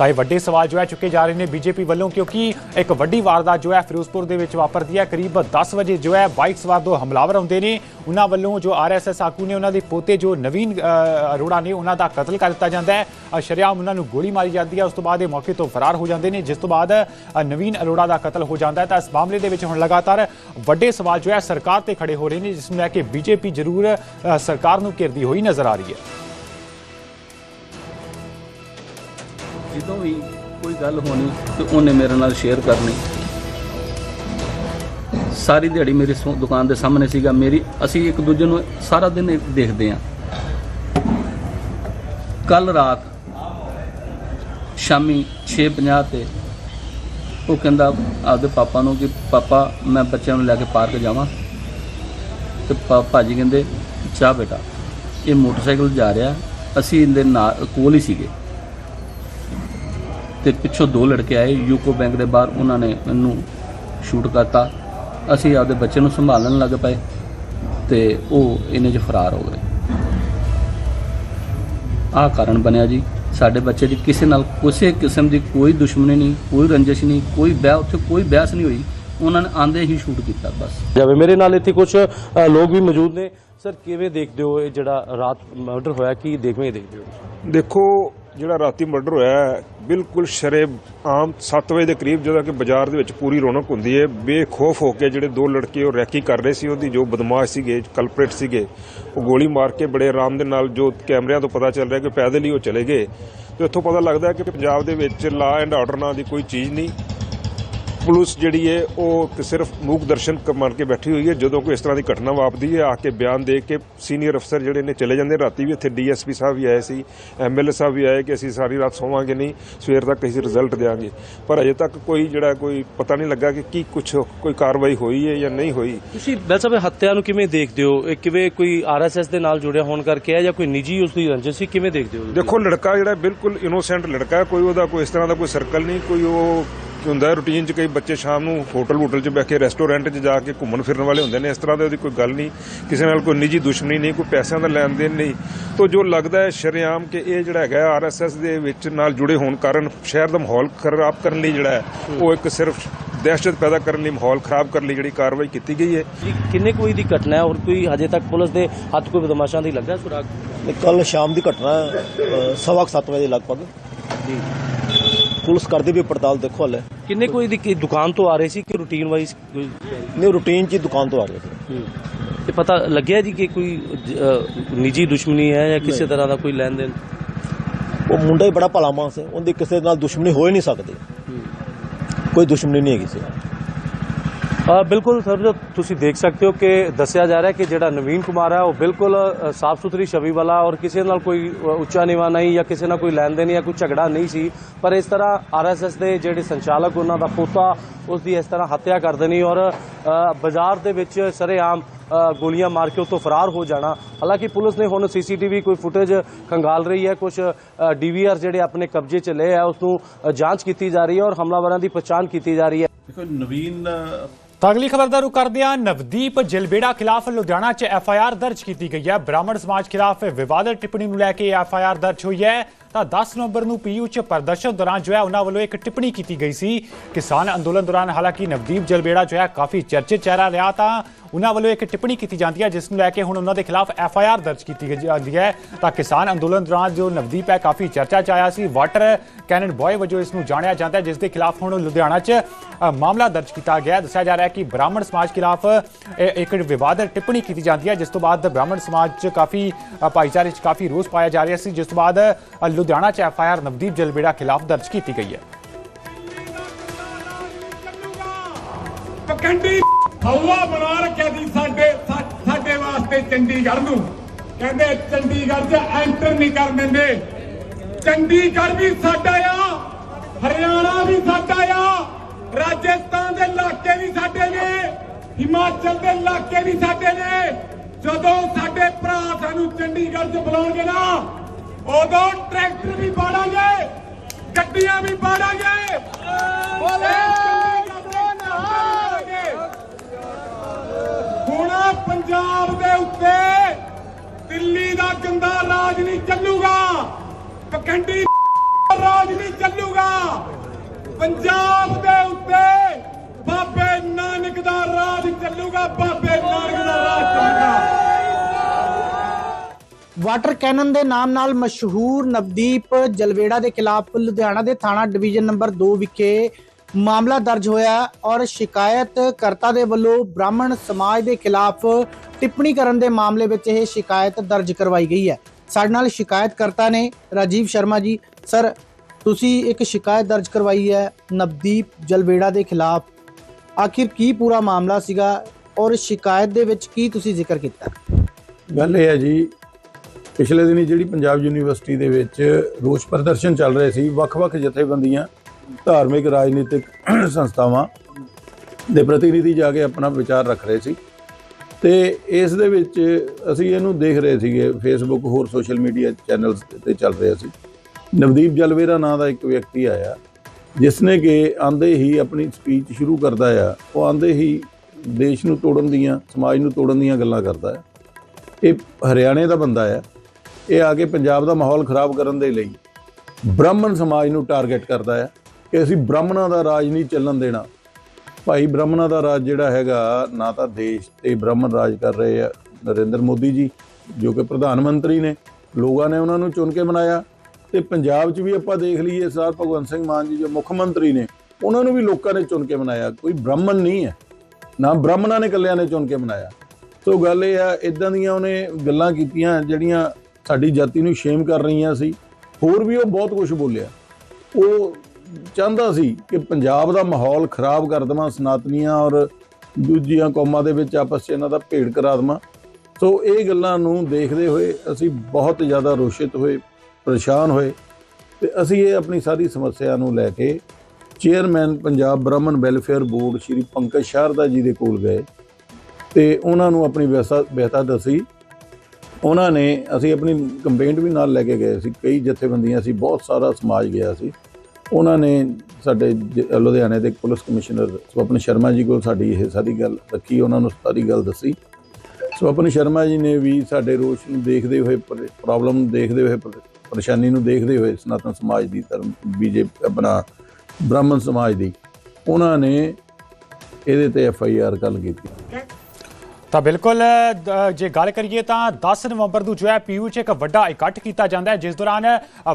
ਤਾਂ ਇਹ ਵੱਡੇ ਸਵਾਲ ਜੋ ਹੈ ਚੁੱਕੇ ਜਾ ਰਹੇ ਨੇ ਬੀਜੇਪੀ ਵੱਲੋਂ ਕਿਉਂਕਿ ਇੱਕ ਵੱਡੀ ਵਾਰਦਾਤ ਜੋ ਹੈ ਫਿਰੋਜ਼ਪੁਰ ਦੇ ਵਿੱਚ ਵਾਪਰਦੀ ਹੈ। ਕਰੀਬ 10 ਵਜੇ ਜੋ ਹੈ ਬਾਈਕ ਸਵਾਰ ਦੋ ਹਮਲਾਵਰ ਆਉਂਦੇ ਨੇ। ਉਹਨਾਂ ਵੱਲੋਂ ਜੋ ਆਰਐਸਐਸ ਆਗੂ ਨੇ ਉਹਨਾਂ ਦੇ ਪੋਤੇ ਜੋ ਨਵੀਨ ਅਰੋੜਾ ਨੇ ਉਹਨਾਂ ਦਾ ਕਤਲ ਕਰ ਦਿੱਤਾ ਜਾਂਦਾ ਹੈ। ਅ, ਸ਼ਰੇਆਮ ਉਹਨਾਂ ਨੂੰ ਗੋਲੀ ਮਾਰੀ ਜਾਂਦੀ ਹੈ। ਉਸ ਤੋਂ ਬਾਅਦ ਇਹ ਮੌਕੇ ਤੋਂ ਫਰਾਰ ਹੋ ਜਾਂਦੇ ਨੇ ਜਿਸ ਤੋਂ ਬਾਅਦ ਨਵੀਨ ਅਰੋੜਾ ਦਾ ਕਤਲ ਹੋ ਜਾਂਦਾ ਹੈ। ਤਾਂ ਇਸ ਮਾਮਲੇ ਦੇ ਵਿੱਚ ਹੁਣ ਲਗਾਤਾਰ ਵੱਡੇ ਸਵਾਲ ਜੋ ਹੈ ਸਰਕਾਰ ਤੇ ਖੜੇ ਹੋ ਰਹੇ ਨੇ ਜਿਸ ਨੂੰ ਲੈ ਕੇ ਬੀਜੇਪੀ ਜ਼ਰੂਰ ਸਰਕਾਰ ਨੂੰ ਘਿਰਦੀ ਹੋਈ ਨਜ਼ਰ ਆ ਰਹੀ ਹੈ। ਜਦੋਂ ਵੀ ਕੋਈ ਗੱਲ ਹੋਣੀ, ਤੇ ਉਹਨੇ ਮੇਰੇ ਨਾਲ ਸ਼ੇਅਰ ਕਰਨੀ। ਸਾਰੀ ਦਿਹਾੜੀ ਮੇਰੀ ਸੋ- ਦੁਕਾਨ ਦੇ ਸਾਹਮਣੇ ਸੀਗਾ। ਮੇਰੀ, ਅਸੀਂ ਇੱਕ ਦੂਜੇ ਨੂੰ ਸਾਰਾ ਦਿਨ ਇਹ ਦੇਖਦੇ ਹਾਂ। ਕੱਲ ਰਾਤ ਸ਼ਾਮੀ 6:50 ਤੇ ਉਹ ਕਹਿੰਦਾ ਆਪਦੇ ਪਾਪਾ ਨੂੰ ਕਿ, ਪਾਪਾ, ਮੈਂ ਬੱਚਿਆਂ ਨੂੰ ਲੈ ਕੇ ਪਾਰਕ ਜਾਵਾਂ। ਤੇ ਪਾ- ਭਾਜੀ ਕਹਿੰਦੇ, ਚਾਹ ਬੇਟਾ, ਇਹ ਮੋਟਰਸਾਈਕਲ ਜਾ ਰਿਹਾ। ਅਸੀਂ ਇਹਦੇ ਨਾਲ, ਕੋਲ ਹੀ ਸੀਗੇ। ਤੇ ਪਿੱਛੋਂ ਦੋ ਲੜਕੇ ਆਏ ਯੂਕੋ ਬੈਂਕ ਦੇ ਬਾਹਰ ਉਹਨਾਂ ਨੇ ਮੈਨੂੰ ਸ਼ੂਟ ਕਰਤਾ। ਅਸੀਂ ਆਪਦੇ ਬੱਚੇ ਨੂੰ ਸੰਭਾਲਣ ਲੱਗ ਪਏ ਤੇ ਉਹ ਇਹਨੇ 'ਚ ਫਰਾਰ ਹੋ ਗਏ। ਆਹ ਕਾਰਨ ਬਣਿਆ ਜੀ ਸਾਡੇ ਬੱਚੇ ਦੀ ਕਿਸੇ ਨਾਲ ਕਿਸੇ ਕਿਸਮ ਦੀ ਕੋਈ ਦੁਸ਼ਮਣੀ ਨਹੀਂ ਕੋਈ ਰੰਜਿਸ਼ ਨਹੀਂ ਕੋਈ ਵਿਆਹ ਉੱਥੇ ਕੋਈ ਬਹਿਸ ਨਹੀਂ ਹੋਈ। ਉਹਨਾਂ ਨੇ ਆਂਦੇ ਹੀ ਸ਼ੂਟ ਕੀਤਾ ਬਸ। ਜਾਵੇ ਮੇਰੇ ਨਾਲ ਇੱਥੇ ਕੁਝ ਲੋਕ ਵੀ ਮੌਜੂਦ ਨੇ। ਸਰ ਕਿਵੇਂ ਦੇਖਦੇ ਹੋ ਇਹ ਜਿਹੜਾ ਰਾਤ ਮਰਡਰ ਹੋਇਆ ਕੀ ਦੇਖਵੇਂ ਦੇਖਦੇ ਹੋ? ਦੇਖੋ ਜਿਹੜਾ ਰਾਤੀ ਮਰਡਰ ਹੋਇਆ ਹੈ, ਬਿਲਕੁਲ ਸ਼ਰੇ ਆਮ 7 ਵਜੇ ਦੇ ਕਰੀਬ, ਜਦੋਂ ਕਿ ਬਾਜ਼ਾਰ ਦੇ ਵਿੱਚ ਪੂਰੀ ਰੌਣਕ ਹੁੰਦੀ ਹੈ ਬੇਖੌਫ ਹੋ ਕੇ ਜਿਹੜੇ ਦੋ ਲੜਕੇ ਉਹ ਰੈਕੀ ਕਰ ਰਹੇ ਸੀ, ਉਹਦੀ ਜੋ ਬਦਮਾਸ਼ ਸੀਗੇ ਕਲਪਰੇਟ ਸੀਗੇ, ਉਹ ਗੋਲੀ ਮਾਰ ਕੇ ਬੜੇ ਆਰਾਮ ਦੇ ਨਾਲ ਜੋ ਕੈਮਰਿਆਂ ਤੋਂ ਪਤਾ ਚੱਲ ਰਿਹਾ ਕਿ ਪੈਦਲ ਹੀ ਉਹ ਚਲੇ ਗਏ। ਤੇ ਉੱਥੋਂ ਪਤਾ ਲੱਗਦਾ ਕਿ ਪੰਜਾਬ ਦੇ ਵਿੱਚ ਲਾ ਐਂਡ ਆਰਡਰ ਨਾਂ ਦੀ ਕੋਈ ਚੀਜ਼ ਨਹੀਂ ਪੁਲਿਸ ਜਿਹੜੀ ਹੈ ਉਹ ਸਿਰਫ ਮੂਕ ਦਰਸ਼ਨ ਮੰਨ ਕੇ ਬੈਠੀ ਹੋਈ ਹੈ ਜਦੋਂ ਕੋਈ ਇਸ ਤਰ੍ਹਾਂ ਦੀ ਘਟਨਾ ਵਾਪਰਦੀ ਹੈ ਆ ਕੇ ਬਿਆਨ ਦੇ ਕੇ ਸੀਨੀਅਰ ਅਫਸਰ ਜਿਹੜੇ ਨੇ ਚਲੇ ਜਾਂਦੇ। ਰਾਤੀ ਵੀ ਇੱਥੇ ਡੀਐਸਪੀ ਸਾਹਿਬ ਵੀ ਆਏ ਸੀ ਐਮਐਲਏ ਸਾਹਿਬ ਵੀ ਆਏ ਕਿ ਅਸੀਂ ਸਾਰੀ ਰਾਤ ਸੋਵਾਂਗੇ ਨਹੀਂ ਸਵੇਰ ਤੱਕ ਅਸੀਂ ਰਿਜ਼ਲਟ ਦੇਵਾਂਗੇ ਪਰ ਅਜੇ ਤੱਕ ਕੋਈ ਜਿਹੜਾ ਕੋਈ ਪਤਾ ਨਹੀਂ ਲੱਗਾ ਕਿ ਕੀ ਕੁਝ ਕੋਈ ਕਾਰਵਾਈ ਹੋਈ ਹੈ ਜਾਂ ਨਹੀਂ ਹੋਈ। ਤੁਸੀਂ ਬੈਲ ਸਾਹਿਬ ਹੱਤਿਆ ਨੂੰ ਕਿਵੇਂ ਦੇਖਦੇ ਹੋ? ਇਹ ਕਿਵੇਂ ਕੋਈ ਆਰਐਸਐਸ ਦੇ ਨਾਲ ਜੁੜਿਆ ਹੋਣ ਕਰਕੇ ਹੈ ਜਾਂ ਕੋਈ ਨਿੱਜੀ ਉਸ ਦੀ ਰੰਜਿਸ਼ ਸੀ? ਕਿਵੇਂ ਦੇਖਦੇ ਹੋ? ਦੇਖੋ ਲੜਕਾ ਜਿਹੜਾ ਬਿਲਕੁਲ ਇਨੋਸੈਂਟ ਲੜਕਾ ਹੈ ਕੋਈ ਉਹਦਾ ਕੋਈ ਇਸ ਤਰ੍ਹਾਂ ਦਾ ਕੋਈ ਸਰਕਲ ਨਹੀਂ ਕੋਈ ਉਹ ਹੁੰਦਾ ਰੂਟੀਨ 'ਚ ਕਈ ਬੱਚੇ ਸ਼ਾਮ ਨੂੰ ਹੋਟਲ ਹੋਟਲ 'ਚ ਬਹਿ ਕੇ ਰੈਸਟੋਰੈਂਟ 'ਚ ਜਾ ਕੇ ਘੁੰਮਣ ਫਿਰਨ ਵਾਲੇ ਹੁੰਦੇ ਨੇ ਇਸ ਤਰ੍ਹਾਂ ਦੀ ਉਹਦੀ ਕੋਈ ਗੱਲ ਨਹੀਂ ਕਿਸੇ ਨਾਲ ਕੋਈ ਨਿੱਜੀ ਦੁਸ਼ਮਣੀ ਨਹੀਂ ਕੋਈ ਪੈਸਿਆਂ ਦਾ ਲੈਣ ਦੇਣ ਨਹੀਂ। ਤੋਂ ਜੋ ਲੱਗਦਾ ਹੈ ਸ਼ਰੇਆਮ ਕਿ ਇਹ ਜਿਹੜਾ ਹੈਗਾ ਆਰਐਸਐਸ ਦੇ ਵਿੱਚ ਨਾਲ ਜੁੜੇ ਹੋਣ ਕਾਰਨ ਸ਼ਹਿਰ ਦਾ ਮਾਹੌਲ ਖਰਾਬ ਕਰਨ ਲਈ ਜਿਹੜਾ ਹੈ ਉਹ ਇੱਕ ਸਿਰਫ ਦਹਿਸ਼ਤ ਪੈਦਾ ਕਰਨ ਲਈ ਮਾਹੌਲ ਖਰਾਬ ਕਰਨ ਲਈ ਜਿਹੜੀ ਕਾਰਵਾਈ ਕੀਤੀ ਗਈ ਹੈ। ਜੀ ਕਿੰਨੇ ਕੋਈ ਦੀ ਘਟਨਾ ਹੈ ਔਰ ਕੋਈ ਹਜੇ ਤੱਕ ਪੁਲਿਸ ਦੇ ਹੱਥ ਕੋਈ ਬਦਮਾਸ਼ਾਂ ਦੀ ਲੱਗਾ ਸੁਰਾਗ? ਕੱਲ ਸ਼ਾਮ ਦੀ ਘਟਨਾ ਹੈ, ਅ, ਸਵਾ ਕੁ ਸੱਤ ਵਜੇ ਦੇ ਲਗਭਗ। ਜੀ। ਪੁਲਿਸ ਕਰਦੀ ਵੀ ਪੜਤਾਲ ਦੇਖੋ ਹਲੇ। ਕਿੰਨੇ ਕੋਈ ਦੀ ਕੀ ਦੁਕਾਨ ਤੋਂ ਆ ਰਹੇ ਸੀ ਕਿ ਰੂਟੀਨ ਵਾਈਜ਼ ਨਹੀਂ ਰੂਟੀਨ ਚ ਹੀ ਦੁਕਾਨ ਤੋਂ ਆ ਰਹੇ ਸੀ। ਤੇ ਪਤਾ ਲੱਗਿਆ ਜੀ ਕਿ ਕੋਈ ਅ, ਨਿੱਜੀ ਦੁਸ਼ਮਣੀ ਹੈ ਜਾਂ ਕਿਸੇ ਤਰ੍ਹਾਂ ਦਾ ਕੋਈ ਲੈਣ ਦੇਣ? ਉਹ ਮੁੰਡਾ ਹੀ ਬੜਾ ਭਲਾ ਮਾਨਸ ਹੈ। ਉਹਦੀ ਕਿਸੇ ਨਾਲ ਦੁਸ਼ਮਣੀ ਹੋ ਹੀ ਨਹੀਂ ਸਕਦੀ। ਕੋਈ ਦੁਸ਼ਮਣੀ ਨਹੀਂ ਹੈਗੀ ਸੀ। ਬਿਲਕੁਲ ਸਰ ਜੋ ਤੁਸੀਂ ਦੇਖ ਸਕਦੇ ਹੋ ਕਿ ਦੱਸਿਆ ਜਾ ਰਿਹਾ ਕਿ ਜਿਹੜਾ ਨਵੀਨ ਕੁਮਾਰ ਹੈ ਉਹ ਬਿਲਕੁਲ ਸਾਫ਼ ਸੁਥਰੀ ਛਵੀ ਵਾਲਾ ਔਰ ਕਿਸੇ ਨਾਲ ਕੋਈ ਉੱਚਾ ਨੀਵਾਂ ਨਹੀਂ ਜਾਂ ਕਿਸੇ ਨਾਲ ਕੋਈ ਲੈਣ ਦੇਣ ਜਾਂ ਕੋਈ ਝਗੜਾ ਨਹੀਂ ਸੀ। ਪਰ ਇਸ ਤਰ੍ਹਾਂ ਆਰਐਸਐਸ ਦੇ ਜਿਹੜੇ ਸੰਚਾਲਕ ਉਹਨਾਂ ਦਾ ਪੋਤਾ ਉਸ ਦੀ ਇਸ ਤਰ੍ਹਾਂ ਹੱਤਿਆ ਕਰ ਦੇਣੀ ਔਰ ਬਾਜ਼ਾਰ ਦੇ ਵਿੱਚ ਸਰੇਆਮ ਅ, ਗੋਲੀਆਂ ਮਾਰ ਕੇ ਉੱਥੋਂ ਫਰਾਰ ਹੋ ਜਾਣਾ। ਹਾਲਾਂਕਿ ਪੁਲਿਸ ਨੇ ਹੁਣ ਸੀਸੀਟੀਵੀ ਕੋਈ ਫੁਟੇਜ ਖੰਗਾਲ ਰਹੀ ਹੈ ਕੁਝ ਡੀਵੀਆਰ ਜਿਹੜੇ ਆਪਣੇ ਕਬਜ਼ੇ 'ਚ ਲਏ ਆ ਉਸ ਨੂੰ ਜਾਂਚ ਕੀਤੀ ਜਾ ਰਹੀ ਹੈ ਔਰ ਹਮਲਾਵਰਾਂ ਦੀ ਪਛਾਣ ਕੀਤੀ ਜਾ ਰਹੀ ਹੈ। ਦੇਖੋ ਨਵੀਨ ਤਾਂ ਅਗਲੀ ਖਬਰ ਦਾ ਰੁਖ ਕਰਦੇ ਹਾਂ ਨਵਦੀਪ ਜਲਬੇੜਾ ਖਿਲਾਫ ਲੁਧਿਆਣਾ 'ਚ ਐਫ ਆਈ ਆਰ ਦਰਜ ਕੀਤੀ ਗਈ ਹੈ। ਬ੍ਰਾਹਮਣ ਸਮਾਜ ਖਿਲਾਫ ਵਿਵਾਦਤ ਟਿੱਪਣੀ ਨੂੰ ਲੈ ਕੇ ਐਫ ਆਈ ਆਰ ਦਰਜ ਹੋਈ ਹੈ। ਤਾਂ 10 ਨਵੰਬਰ ਨੂੰ ਪੀਯੂ 'ਚ ਪ੍ਰਦਰਸ਼ਨ ਦੌਰਾਨ ਜੋ ਹੈ ਉਹਨਾਂ ਵੱਲੋਂ ਇੱਕ ਟਿੱਪਣੀ ਕੀਤੀ ਗਈ ਸੀ। ਕਿਸਾਨ ਅੰਦੋਲਨ ਦੌਰਾਨ ਹਾਲਾਂਕਿ ਨਵਦੀਪ ਜਲਬੇੜਾ ਜੋ ਹੈ ਕਾਫੀ ਚਰਚਿਤ ਚਿਹਰਾ ਰਿਹਾ ਤਾਂ ਉਹਨਾਂ ਵੱਲੋਂ ਇੱਕ ਟਿੱਪਣੀ ਕੀਤੀ ਜਾਂਦੀ ਹੈ, ਜਿਸ ਨੂੰ ਲੈ ਕੇ ਹੁਣ ਉਹਨਾਂ ਦੇ ਖਿਲਾਫ ਐਫ ਆਈ ਆਰ ਦਰਜ ਕੀਤੀ ਜਾਂਦੀ ਹੈ। ਤਾਂ ਕਿਸਾਨ ਅੰਦੋਲਨ ਦੌਰਾਨ ਜੋ ਨਵਦੀਪ ਹੈ, ਕਾਫੀ ਚਰਚਾ 'ਚ ਆਇਆ ਸੀ। ਵਾਟਰ ਕੈਨਨ ਬॉय ਵਜੋਂ ਇਸ ਨੂੰ ਜਾਣਿਆ ਜਾਂਦਾ ਹੈ, ਜਿਸ ਦੇ ਖਿਲਾਫ ਹੁਣ ਲੁਧਿਆਣਾ 'ਚ ਮਾਮਲਾ ਦਰਜ ਕੀਤਾ ਗਿਆ ਹੈ। ਦੱਸਿਆ ਜਾ ਰਿਹਾ ਹੈ ਕਿ ਬ੍ਰਾਹਮਣ ਸਮਾਜ ਖਿਲਾਫ ਇੱਕ ਵਿਵਾਦਤ ਟਿੱਪਣੀ ਕੀਤੀ ਜਾਂਦੀ ਹੈ, ਜਿਸ ਤੋਂ ਬਾਅਦ ਬ੍ਰਾਹਮਣ ਸਮਾਜ 'ਚ ਕਾਫੀ ਭਾਈਚਾਰੇ 'ਚ ਕਾਫੀ ਰੋਸ ਪਾਇਆ ਜਾ ਰਿਹਾ ਸੀ। ਜਿਸ ਤੋਂ ਬਾਅਦ ਲੁਧਿਆਣਾ 'ਚ ਐਫ ਨਵਦੀਪ ਜਲਬੇੜਾ ਖਿਲਾਫ ਦਰਜ ਕੀਤੀ ਗਈ ਹੈ। ਪਕੰਡੀ ਹਵਾ ਬਣਾ ਰੱਖਿਆ ਸੀ ਸਾਡੇ ਸਾਡੇ ਵਾਸਤੇ ਚੰਡੀਗੜ੍ਹ ਨੂੰ। ਕਹਿੰਦੇ ਚੰਡੀਗੜ੍ਹ 'ਚ ਐਂਟਰ ਨਹੀਂ ਕਰ ਦਿੰਦੇ। ਚੰਡੀਗੜ੍ਹ ਵੀ ਸਾਡਾ ਆ, ਹਰਿਆਣਾ ਵੀ ਸਾਡਾ ਆ, ਰਾਜਸਥਾਨ ਦੇ ਇਲਾਕੇ ਵੀ ਸਾਡੇ ਨੇ, ਹਿਮਾਚਲ ਦੇ ਇਲਾਕੇ ਵੀ ਸਾਡੇ ਨੇ। ਜਦੋਂ ਸਾਡੇ ਭਰਾ ਸਾਨੂੰ ਚੰਡੀਗੜ੍ਹ 'ਚ ਬੁਲਾਉਣਗੇ ਨਾ ਉਦੋਂ ਟਰੈਕਟਰ ਵੀ ਬਾੜਾਂਗੇ ਗੱਡੀਆਂ ਵੀ ਬੋਲੇ। ਹੁਣ ਪੰਜਾਬ ਦੇ ਉੱਤੇ ਦਿੱਲੀ ਦਾ ਗੰਦਾ ਰਾਜ ਨਹੀਂ ਚੱਲੂਗਾ ਪਖੰਡੀ ਰਾਜ ਨਹੀਂ ਚੱਲੂਗਾ। ਪੰਜਾਬ ਦੇ ਉੱਤੇ ਬਾਬੇ ਨਾਨਕ ਦਾ ਰਾਜ ਚੱਲੂਗਾ ਬਾਬੇ ਨਾਨਕ ਦਾ ਰਾਜ ਚੱਲੂਗਾ। ਵਾਟਰ ਕੈਨਨ ਦੇ ਨਾਮ ਨਾਲ ਮਸ਼ਹੂਰ ਨਵਦੀਪ ਜਲਵੇੜਾ ਦੇ ਖਿਲਾਫ ਲੁਧਿਆਣਾ ਦੇ ਥਾਣਾ ਡਿਵੀਜ਼ਨ ਨੰਬਰ 2 ਵਿਖੇ ਮਾਮਲਾ ਦਰਜ ਹੋਇਆ ਔਰ ਸ਼ਿਕਾਇਤ ਕਰਤਾ ਦੇ ਵੱਲੋਂ ਬ੍ਰਾਹਮਣ ਸਮਾਜ ਦੇ ਖਿਲਾਫ ਟਿੱਪਣੀ ਕਰਨ ਦੇ ਮਾਮਲੇ ਵਿੱਚ ਇਹ ਸ਼ਿਕਾਇਤ ਦਰਜ ਕਰਵਾਈ ਗਈ ਹੈ। ਸਾਡੇ ਨਾਲ ਸ਼ਿਕਾਇਤਕਰਤਾ ਨੇ ਰਾਜੀਵ ਸ਼ਰਮਾ ਜੀ। ਸਰ, ਤੁਸੀਂ ਇੱਕ ਸ਼ਿਕਾਇਤ ਦਰਜ ਕਰਵਾਈ ਹੈ ਨਵਦੀਪ ਜਲਵੇੜਾ ਦੇ ਖਿਲਾਫ। ਆਖਿਰ ਕੀ ਪੂਰਾ ਮਾਮਲਾ ਸੀਗਾ ਔਰ ਸ਼ਿਕਾਇਤ ਦੇ ਵਿੱਚ ਕੀ ਤੁਸੀਂ ਜ਼ਿਕਰ ਕੀਤਾ? ਗੱਲ ਇਹ ਹੈ ਜੀ ਪਿਛਲੇ ਦਿਨੀ ਜਿਹੜੀ ਪੰਜਾਬ ਯੂਨੀਵਰਸਿਟੀ ਦੇ ਵਿੱਚ ਰੋਸ ਪ੍ਰਦਰਸ਼ਨ ਚੱਲ ਰਹੇ ਸੀ, ਵੱਖ-ਵੱਖ ਜਥੇਬੰਦੀਆਂ, ਧਾਰਮਿਕ, ਰਾਜਨੀਤਿਕ ਸੰਸਥਾਵਾਂ ਦੇ ਪ੍ਰਤੀਨਿਧੀ ਜਾ ਕੇ ਆਪਣਾ ਵਿਚਾਰ ਰੱਖ ਰਹੇ ਸੀ। ਤੇ ਇਸ ਦੇ ਵਿੱਚ ਅਸੀਂ ਇਹਨੂੰ ਦੇਖ ਰਹੇ ਸੀਗੇ ਫੇਸਬੁੱਕ ਹੋਰ ਸੋਸ਼ਲ ਮੀਡੀਆ ਚੈਨਲਸ ਤੇ ਚੱਲ ਰਿਹਾ ਸੀ। ਨਵਦੀਪ ਜਲਵੇਰਾ ਨਾਂ ਦਾ ਇੱਕ ਵਿਅਕਤੀ ਆਇਆ ਜਿਸ ਨੇ ਕਿ ਆਂਦੇ ਹੀ ਆਪਣੀ ਸਪੀਚ ਸ਼ੁਰੂ ਕਰਦਾ ਆ, ਉਹ ਆਂਦੇ ਹੀ ਦੇਸ਼ ਨੂੰ ਤੋੜਨ ਦੀਆਂ, ਸਮਾਜ ਨੂੰ ਤੋੜਨ ਦੀਆਂ ਗੱਲਾਂ ਕਰਦਾ ਹੈ ਇਹ ਹਰਿਆਣੇ ਦਾ ਬੰਦਾ ਹੈ ਇਹ ਆ ਕੇ ਪੰਜਾਬ ਦਾ ਮਾਹੌਲ ਖਰਾਬ ਕਰਨ ਦੇ ਲਈ ਬ੍ਰਾਹਮਣ ਸਮਾਜ ਨੂੰ ਟਾਰਗੇਟ ਕਰਦਾ ਹੈ ਕਿ ਅਸੀਂ ਬ੍ਰਾਹਮਣਾਂ ਦਾ ਰਾਜ ਨਹੀਂ ਚੱਲਣ ਦੇਣਾ। ਭਾਈ ਬ੍ਰਾਹਮਣਾਂ ਦਾ ਰਾਜ ਜਿਹੜਾ ਹੈਗਾ, ਨਾ ਤਾਂ ਦੇਸ਼ ਤੇ ਬ੍ਰਾਹਮਣ ਰਾਜ ਕਰ ਰਹੇ ਆ ਨਰਿੰਦਰ ਮੋਦੀ ਜੀ, ਜੋ ਕਿ ਪ੍ਰਧਾਨ ਮੰਤਰੀ ਨੇ। ਲੋਕਾਂ ਨੇ ਉਹਨਾਂ ਨੂੰ ਚੁਣ ਕੇ ਬਣਾਇਆ ਤੇ ਪੰਜਾਬ 'ਚ ਵੀ ਆਪਾਂ ਦੇਖ ਲਈਏ ਸਰ ਭਗਵੰਤ ਸਿੰਘ ਮਾਨ ਜੀ ਜੋ ਮੁੱਖ ਮੰਤਰੀ ਨੇ, ਉਹਨਾਂ ਨੂੰ ਵੀ ਲੋਕਾਂ ਨੇ ਚੁਣ ਕੇ ਬਣਾਇਆ। ਕੋਈ ਬ੍ਰਾਹਮਣ ਨਹੀਂ ਹੈ, ਨਾ ਬ੍ਰਾਹਮਣਾਂ ਨੇ ਇਕੱਲਿਆਂ ਨੇ ਚੁਣ ਕੇ ਬਣਾਇਆ। ਸੋ ਗੱਲ ਇਹ ਆ ਇਦਾਂ ਦੀਆਂ ਉਹਨੇ ਗੱਲਾਂ ਕੀਤੀਆਂ ਜਿਹੜੀਆਂ ਸਾਡੀ ਜਾਤੀ ਨੂੰ ਸ਼ੇਮ ਕਰ ਰਹੀਆਂ ਸੀ। ਹੋਰ ਵੀ ਉਹ ਬਹੁਤ ਕੁਝ ਬੋਲਿਆ। ਉਹ ਚਾਹੁੰਦਾ ਸੀ ਕਿ ਪੰਜਾਬ ਦਾ ਮਾਹੌਲ ਖਰਾਬ ਕਰ ਦੇਵਾਂ, ਸਨਾਤਨੀਆਂ ਔਰ ਦੂਜੀਆਂ ਕੌਮਾਂ ਦੇ ਵਿੱਚ ਆਪਸ 'ਚ ਇਹਨਾਂ ਦਾ ਭੇੜ ਕਰਾ ਦੇਵਾਂ। ਸੋ ਇਹ ਗੱਲਾਂ ਨੂੰ ਦੇਖਦੇ ਹੋਏ ਅਸੀਂ ਬਹੁਤ ਜ਼ਿਆਦਾ ਰੋਸ਼ਿਤ ਹੋਏ, ਪਰੇਸ਼ਾਨ ਹੋਏ ਤੇ ਅਸੀਂ ਇਹ ਆਪਣੀ ਸਾਰੀ ਸਮੱਸਿਆ ਨੂੰ ਲੈ ਕੇ chairman Punjab Brahmin welfare board Shri Pankaj Sharda ji ਦੇ ਕੋਲ ਗਏ ਤੇ ਉਹਨਾਂ ਨੂੰ ਆਪਣੀ ਵਿਅਸਾ ਵਿਅਤਾ ਦੱਸੀ। ਉਹਨਾਂ ਨੇ ਅਸੀਂ ਆਪਣੀ ਕੰਪਲੇਂਟ ਵੀ ਨਾਲ ਲੈ ਕੇ ਗਏ ਸੀ। ਕਈ ਜਥੇਬੰਦੀਆਂ ਸੀ, ਬਹੁਤ ਸਾਰਾ ਸਮਾਜ ਗਿਆ ਸੀ। ਉਹਨਾਂ ਨੇ ਸਾਡੇ ਜ- ਲੁਧਿਆਣੇ ਦੇ ਪੁਲਿਸ ਕਮਿਸ਼ਨਰ ਸਵਪਨ ਸ਼ਰਮਾ ਜੀ ਕੋਲ ਸਾਡੀ ਇਹ ਸਾਰੀ ਗੱਲ ਰੱਖੀ, ਉਹਨਾਂ ਨੂੰ ਸਾਰੀ ਗੱਲ ਦੱਸੀ। ਸਵਪਨ ਸ਼ਰਮਾ ਜੀ ਨੇ ਵੀ ਸਾਡੇ ਰੋਸ਼ ਨੂੰ ਦੇਖਦੇ ਹੋਏ ਪ੍ਰੋਬਲਮ ਨੂੰ ਦੇਖਦੇ ਹੋਏ ਪਰੇਸ਼ਾਨੀ ਨੂੰ ਦੇਖਦੇ ਹੋਏ ਸਨਾਤਨ ਸਮਾਜ ਦੀ ਧਰਮ, ਬੀਜੇ, ਆਪਣਾ ਬ੍ਰਾਹਮਣ ਸਮਾਜ ਦੀ, ਉਹਨਾਂ ਨੇ ਇਹਦੇ ਤੇ ਐਫ ਆਈ ਆਰ ਕੱਲ ਕੀਤੀ। ਤਾਂ ਬਿਲਕੁਲ ਜੇ ਗੱਲ ਕਰੀਏ ਤਾਂ 10 ਨਵੰਬਰ ਨੂੰ ਜੋ ਹੈ ਪੀਯੂ 'ਚ ਇੱਕ ਵੱਡਾ ਇਕੱਠ ਕੀਤਾ ਜਾਂਦਾ ਹੈ, ਜਿਸ ਦੌਰਾਨ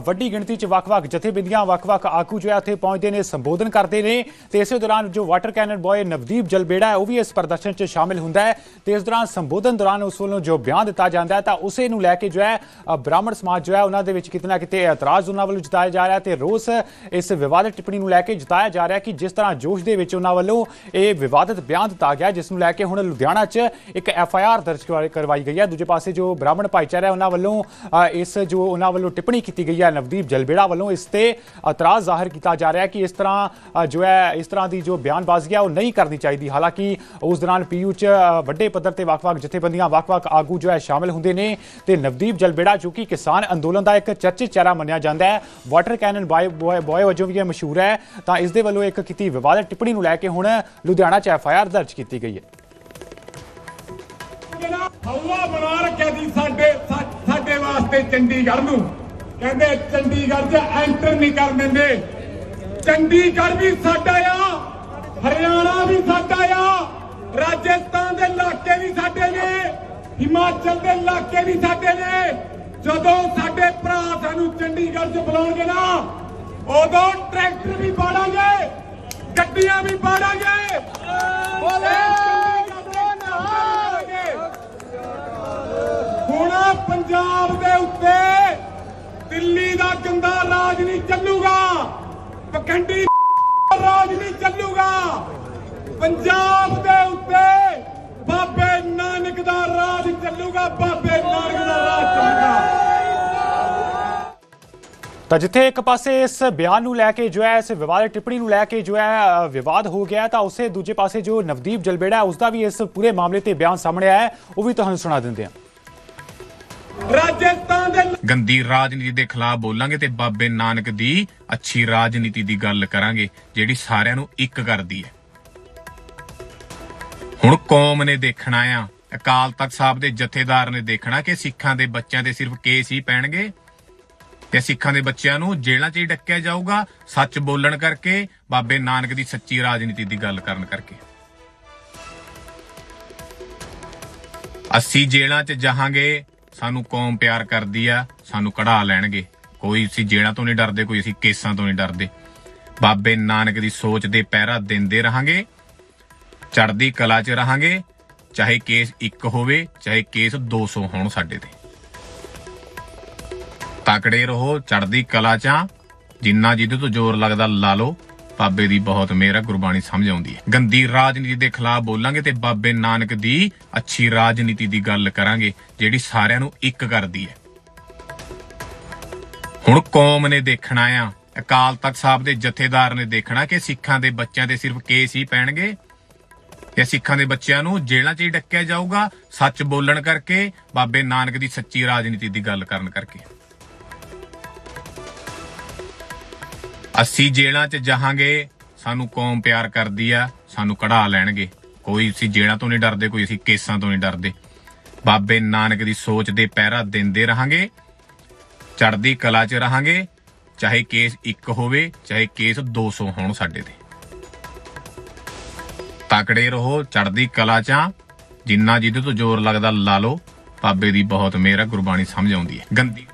ਵੱਡੀ ਗਿਣਤੀ 'ਚ ਵੱਖ-ਵੱਖ ਜਥੇਬੰਦੀਆਂ, ਵੱਖ-ਵੱਖ ਆਗੂ ਜੋ ਹੈ ਉੱਥੇ ਪਹੁੰਚਦੇ ਨੇ, ਸੰਬੋਧਨ ਕਰਦੇ ਨੇ ਤੇ ਇਸੇ ਦੌਰਾਨ ਜੋ water cannon boy Navdeep Jalbera ਹੈ, ਉਹ ਵੀ ਇਸ ਪ੍ਰਦਰਸ਼ਨ 'ਚ ਸ਼ਾਮਿਲ ਹੁੰਦਾ ਹੈ ਤੇ ਇਸ ਦੌਰਾਨ ਸੰਬੋਧਨ ਦੌਰਾਨ ਉਸ ਵੱਲੋਂ ਜੋ ਬਿਆਨ ਦਿੱਤਾ ਜਾਂਦਾ ਹੈ, ਤਾਂ ਉਸੇ ਨੂੰ ਲੈ ਕੇ ਜੋ ਹੈ ਬ੍ਰਾਹਮਣ ਸਮਾਜ ਜੋ ਹੈ ਉਹਨਾਂ ਦੇ ਵਿੱਚ ਕਿਤੇ ਨਾ ਕਿਤੇ ਇਤਰਾਜ਼ ਉਹਨਾਂ ਵੱਲੋਂ ਜਤਾਇਆ ਜਾ ਰਿਹਾ ਤੇ ਰੋਸ ਇਸ ਵਿਵਾਦਤ ਟਿੱਪਣੀ ਨੂੰ ਲੈ ਕੇ ਜਤਾਇਆ ਜਾ ਰਿਹਾ ਕਿ ਜਿਸ ਤਰ੍ਹਾਂ ਜੋਸ਼ ਦੇ ਵਿੱਚ ਉਹਨਾਂ ਵੱਲੋਂ ਇਹ ਵਿਵਾਦਤ ਬਿਆਨ ਦਿੱਤਾ ਗਿਆ, ਜਿਸ ਨੂੰ ਲੈ ਕੇ ਹੁਣ ਲੁਧਿਆਣਾ 'ਚ ਇੱਕ ਐਫ ਆਈ ਆਰ ਦਰਜ ਕਰਵਾ- ਕਰਵਾਈ ਗਈ ਹੈ। ਦੂਜੇ ਪਾਸੇ ਜੋ ਬ੍ਰਾਹਮਣ ਭਾਈਚਾਰਾ ਹੈ, ਉਹਨਾਂ ਵੱਲੋਂ ਇਸ ਜੋ ਉਹਨਾਂ ਵੱਲੋਂ ਟਿੱਪਣੀ ਕੀਤੀ ਗਈ ਹੈ, ਨਵਦੀਪ ਜਲਬੇੜਾ ਵੱਲੋਂ ਇਸ ਤੇ ਇਤਰਾਜ਼ ਜ਼ਾਹਿਰ ਕੀਤਾ ਜਾ ਰਿਹਾ ਹੈ ਕਿ ਇਸ ਤਰ੍ਹਾਂ ਜੋ ਹੈ, ਇਸ ਤਰ੍ਹਾਂ ਦੀ ਜੋ ਬਿਆਨਬਾਜ਼ੀ ਹੈ, ਉਹ ਨਹੀਂ ਕਰਨੀ ਚਾਹੀਦੀ। ਹਾਲਾਂਕਿ ਉਸ ਦੌਰਾਨ ਪੀਯੂ 'ਚ ਵੱਡੇ ਪੱਧਰ ਤੇ ਵੱਖ-ਵੱਖ ਜਥੇਬੰਦੀਆਂ, ਵੱਖ-ਵੱਖ ਆਗੂ ਜੋ ਹੈ, ਸ਼ਾਮਿਲ ਹੁੰਦੇ ਨੇ ਤੇ ਨਵਦੀਪ ਜਲਬੇੜਾ, ਜੋ ਕਿ ਕਿਸਾਨ ਅੰਦੋਲਨ ਦਾ ਇੱਕ ਚਰਚਿਤ ਚਿਹਰਾ ਮੰਨਿਆ ਜਾਂਦਾ ਹੈ, ਵਾਟਰ ਕੈਨਨ ਬਾਏ ਬॉय ਵਜੋਂ ਵੀ ਇਹ ਮਸ਼ਹੂਰ ਹੈ। ਤਾਂ ਇਸ ਦੇ ਵੱਲੋਂ ਇੱਕ ਕੀਤੀ ਵਿਵਾਦਤ ਟਿੱਪਣੀ ਨੂੰ ਲੈ ਕੇ ਹੁਣ ਲੁਧਿਆਣਾ 'ਚ ਐਫ ਆਈ ਆਰ ਦਰਜ ਕੀਤੀ ਗਈ ਹੈ। ਹੱਲਾ ਬਣਾ ਰੱਖਿਆ ਸੀ ਸਾਡੇ ਸਾਡੇ ਵਾਸਤੇ ਚੰਡੀਗੜ੍ਹ ਨੂੰ। ਕਹਿੰਦੇ ਚੰਡੀਗੜ੍ਹ 'ਚ ਐਂਟਰ ਨਹੀਂ ਕਰ ਦਿੰਦੇ। ਚੰਡੀਗੜ੍ਹ ਵੀ ਸਾਡਾ ਆ, ਹਰਿਆਣਾ ਵੀ ਸਾਡਾ ਆ, ਰਾਜਸਥਾਨ ਦੇ ਇਲਾਕੇ ਵੀ ਸਾਡੇ ਨੇ, ਹਿਮਾਚਲ ਦੇ ਇਲਾਕੇ ਵੀ ਸਾਡੇ ਨੇ। ਜਦੋਂ ਸਾਡੇ ਭਰਾ ਸਾਨੂੰ ਚੰਡੀਗੜ੍ਹ 'ਚ ਬੁਲਾਉਣਗੇ ਨਾ, ਉਦੋਂ ਟਰੈਕਟਰ ਵੀ ਬਾੜਾਂਗੇ ਗੱਡੀਆਂ ਵੀ ਬਾੜਾਂਗੇ ਬੋਲੇ ਹੁਣ ਪੰਜਾਬ ਦੇ ਉੱਤੇ ਦਿੱਲੀ ਰਾਜ ਨਹੀਂ ਚੱਲੂਗਾ। ਪਖੰਡੀ ਰਾਜ ਨਹੀਂ ਚੱਲੂਗਾ। ਪੰਜਾਬ ਦੇ ਉੱਤੇ ਬਾਬੇ ਨਾਨਕ ਦਾ ਰਾਜ ਚੱਲੂਗਾ, ਬਾਬੇ ਨਾਨਕ ਦਾ ਰਾਜ ਚੱਲੂਗਾ। ਤਾਂ ਜਿੱਥੇ ਇੱਕ ਪਾਸੇ ਇਸ ਬਿਆਨ ਨੂੰ ਲੈ ਕੇ ਜੋ ਹੈ, ਇਸ ਵਿਵਾਦ ਟਿੱਪਣੀ ਨੂੰ ਲੈ ਕੇ ਜੋ ਹੈ ਵਿਵਾਦ ਹੋ ਗਿਆ ਤਾਂ ਉਸੇ ਦੂਜੇ ਪਾਸੇ ਜੋ ਨਵਦੀਪ ਜਲਬੇੜਾ ਹੈ ਉਸ ਦਾ ਵੀ ਇਸ ਪੂਰੇ ਮਾਮਲੇ ਤੇ ਬਿਆਨ ਸਾਹਮਣੇ ਆਇਆ ਉਹ ਵੀ ਤੁਹਾਨੂੰ ਸੁਣਾ ਦਿੰਦੇ ਹਾਂ। ਰਾਜਸਥਾਨ ਦੇ ਗੰਦੀ ਰਾਜਨੀਤੀ ਦੇ ਖਿਲਾਫ ਬੋਲਾਂਗੇ ਤੇ ਬਾਬੇ ਨਾਨਕ ਦੀ ਅੱਛੀ ਰਾਜਨੀਤੀ ਦੀ ਗੱਲ ਕਰਾਂਗੇ, ਜਿਹੜੀ ਸਾਰਿਆਂ ਨੂੰ ਇੱਕ ਕਰਦੀ ਹੈ। ਹੁਣ ਕੌਮ ਨੇ ਦੇਖਣਾ ਆ, ਅਕਾਲ ਤਖਤ ਸਾਹਿਬ ਦੇ ਜਥੇਦਾਰ ਨੇ ਦੇਖਣਾ ਕਿ ਸਿੱਖਾਂ ਦੇ ਬੱਚਿਆਂ ਤੇ ਸਿਰਫ ਕੇਸ ਹੀ ਪੈਣਗੇ ਤੇ ਸਿੱਖਾਂ ਦੇ ਬੱਚਿਆਂ ਨੂੰ ਜੇਲ੍ਹਾਂ 'ਚ ਹੀ ਡੱਕਿਆ ਜਾਊਗਾ, ਸੱਚ ਬੋਲਣ ਕਰਕੇ, ਬਾਬੇ ਨਾਨਕ ਦੀ ਸੱਚੀ ਰਾਜਨੀਤੀ ਦੀ ਗੱਲ ਕਰਨ ਕਰਕੇ। ਅਸੀਂ ਜੇਲ੍ਹਾਂ 'ਚ ਜਾਹਾਂਗੇ ਸਾਨੂੰ ਕੌਮ ਪਿਆਰ ਕਰਦੀ ਆ, ਸਾਨੂੰ ਕਢਾ ਲੈਣਗੇ। ਕੋਈ ਅਸੀਂ ਜੇਲ੍ਹਾਂ ਤੋਂ ਨਹੀਂ ਡਰਦੇ, ਕੋਈ ਅਸੀਂ ਕੇਸਾਂ ਤੋਂ ਨਹੀਂ ਡਰਦੇ। ਬਾਬੇ ਨਾਨਕ ਦੀ ਸੋਚ ਦੇ ਪਹਿਰਾ ਦਿੰਦੇ ਰਹਾਂਗੇ, ਚੜ੍ਹਦੀ ਕਲਾ 'ਚ ਰਹਾਂਗੇ, ਚਾਹੇ ਕੇਸ ਇੱਕ ਹੋਵੇ, ਚਾਹੇ ਕੇਸ 200 ਹੋਣ ਸਾਡੇ ਤੇ। ਤਕੜੇ ਰਹੋ, ਚੜ੍ਹਦੀ ਕਲਾ 'ਚ ਆ। ਜਿੰਨਾ ਜਿਹਦੇ ਤੋਂ ਜ਼ੋਰ ਲੱਗਦਾ ਲਾ ਲਓ। ਬਾਬੇ ਦੀ ਬਹੁਤ ਮੇਰਾ ਗੁਰਬਾਣੀ ਸਮਝ ਆਉਂਦੀ ਹੈ। ਗੰਦੀ ਰਾਜਨੀਤੀ ਦੇ ਖਿਲਾਫ ਬੋਲਾਂਗੇ ਤੇ ਬਾਬੇ ਨਾਨਕ ਦੀ ਅੱਛੀ ਰਾਜਨੀਤੀ ਦੀ ਗੱਲ ਕਰਾਂਗੇ, ਜਿਹੜੀ ਸਾਰਿਆਂ ਨੂੰ ਇੱਕ ਕਰਦੀ ਹੈ। ਹੁਣ ਕੌਮ ਨੇ ਦੇਖਣਾ ਆ, ਅਕਾਲ ਤਖਤ ਸਾਹਿਬ ਦੇ ਜਥੇਦਾਰ ਨੇ ਦੇਖਣਾ ਕਿ ਸਿੱਖਾਂ ਦੇ ਬੱਚਿਆਂ ਤੇ ਸਿਰਫ ਕੇਸ ਹੀ ਪੈਣਗੇ ਤੇ ਸਿੱਖਾਂ ਦੇ ਬੱਚਿਆਂ ਨੂੰ ਜੇਲ੍ਹਾਂ 'ਚ ਹੀ ਡੱਕਿਆ ਜਾਊਗਾ, ਸੱਚ ਬੋਲਣ ਕਰਕੇ, ਬਾਬੇ ਨਾਨਕ ਦੀ ਸੱਚੀ ਰਾਜਨੀਤੀ ਦੀ ਗੱਲ ਕਰਨ ਕਰਕੇ। ਅਸੀਂ ਜੇਲਾਂ 'ਚ ਜਾਹਾਂਗੇ, ਸਾਨੂੰ ਕੌਮ ਪਿਆਰ ਕਰਦੀ ਆ, ਸਾਨੂੰ ਕਢਾ ਲੈਣਗੇ। ਕੋਈ ਅਸੀਂ ਜੇਲਾਂ ਤੋਂ ਨਹੀਂ ਡਰਦੇ, ਕੋਈ ਅਸੀਂ ਕੇਸਾਂ ਤੋਂ ਨਹੀਂ ਡਰਦੇ। ਬਾਬੇ ਨਾਨਕ ਦੀ ਸੋਚ ਦੇ ਪਹਿਰਾ ਦਿੰਦੇ ਰਹਾਂਗੇ, ਚੜ੍ਹਦੀ ਕਲਾ 'ਚ ਰਹਾਂਗੇ, ਚਾਹੇ ਕੇਸ ਇੱਕ ਹੋਵੇ, ਚਾਹੇ ਕੇਸ 200 ਹੋਣ ਸਾਡੇ ਤੇ। ਤਕੜੇ ਰਹੋ, ਚੜ੍ਹਦੀ ਕਲਾ 'ਚ ਆ। ਜਿੰਨਾ ਜਿਹਦੇ ਤੋਂ ਜ਼ੋਰ ਲੱਗਦਾ ਲਾ ਲਓ। ਬਾਬੇ ਦੀ ਬਹੁਤ ਮਿਹਰ ਗੁਰਬਾਣੀ ਸਮਝ ਆਉਂਦੀ ਹੈ। ਗੰਦੀ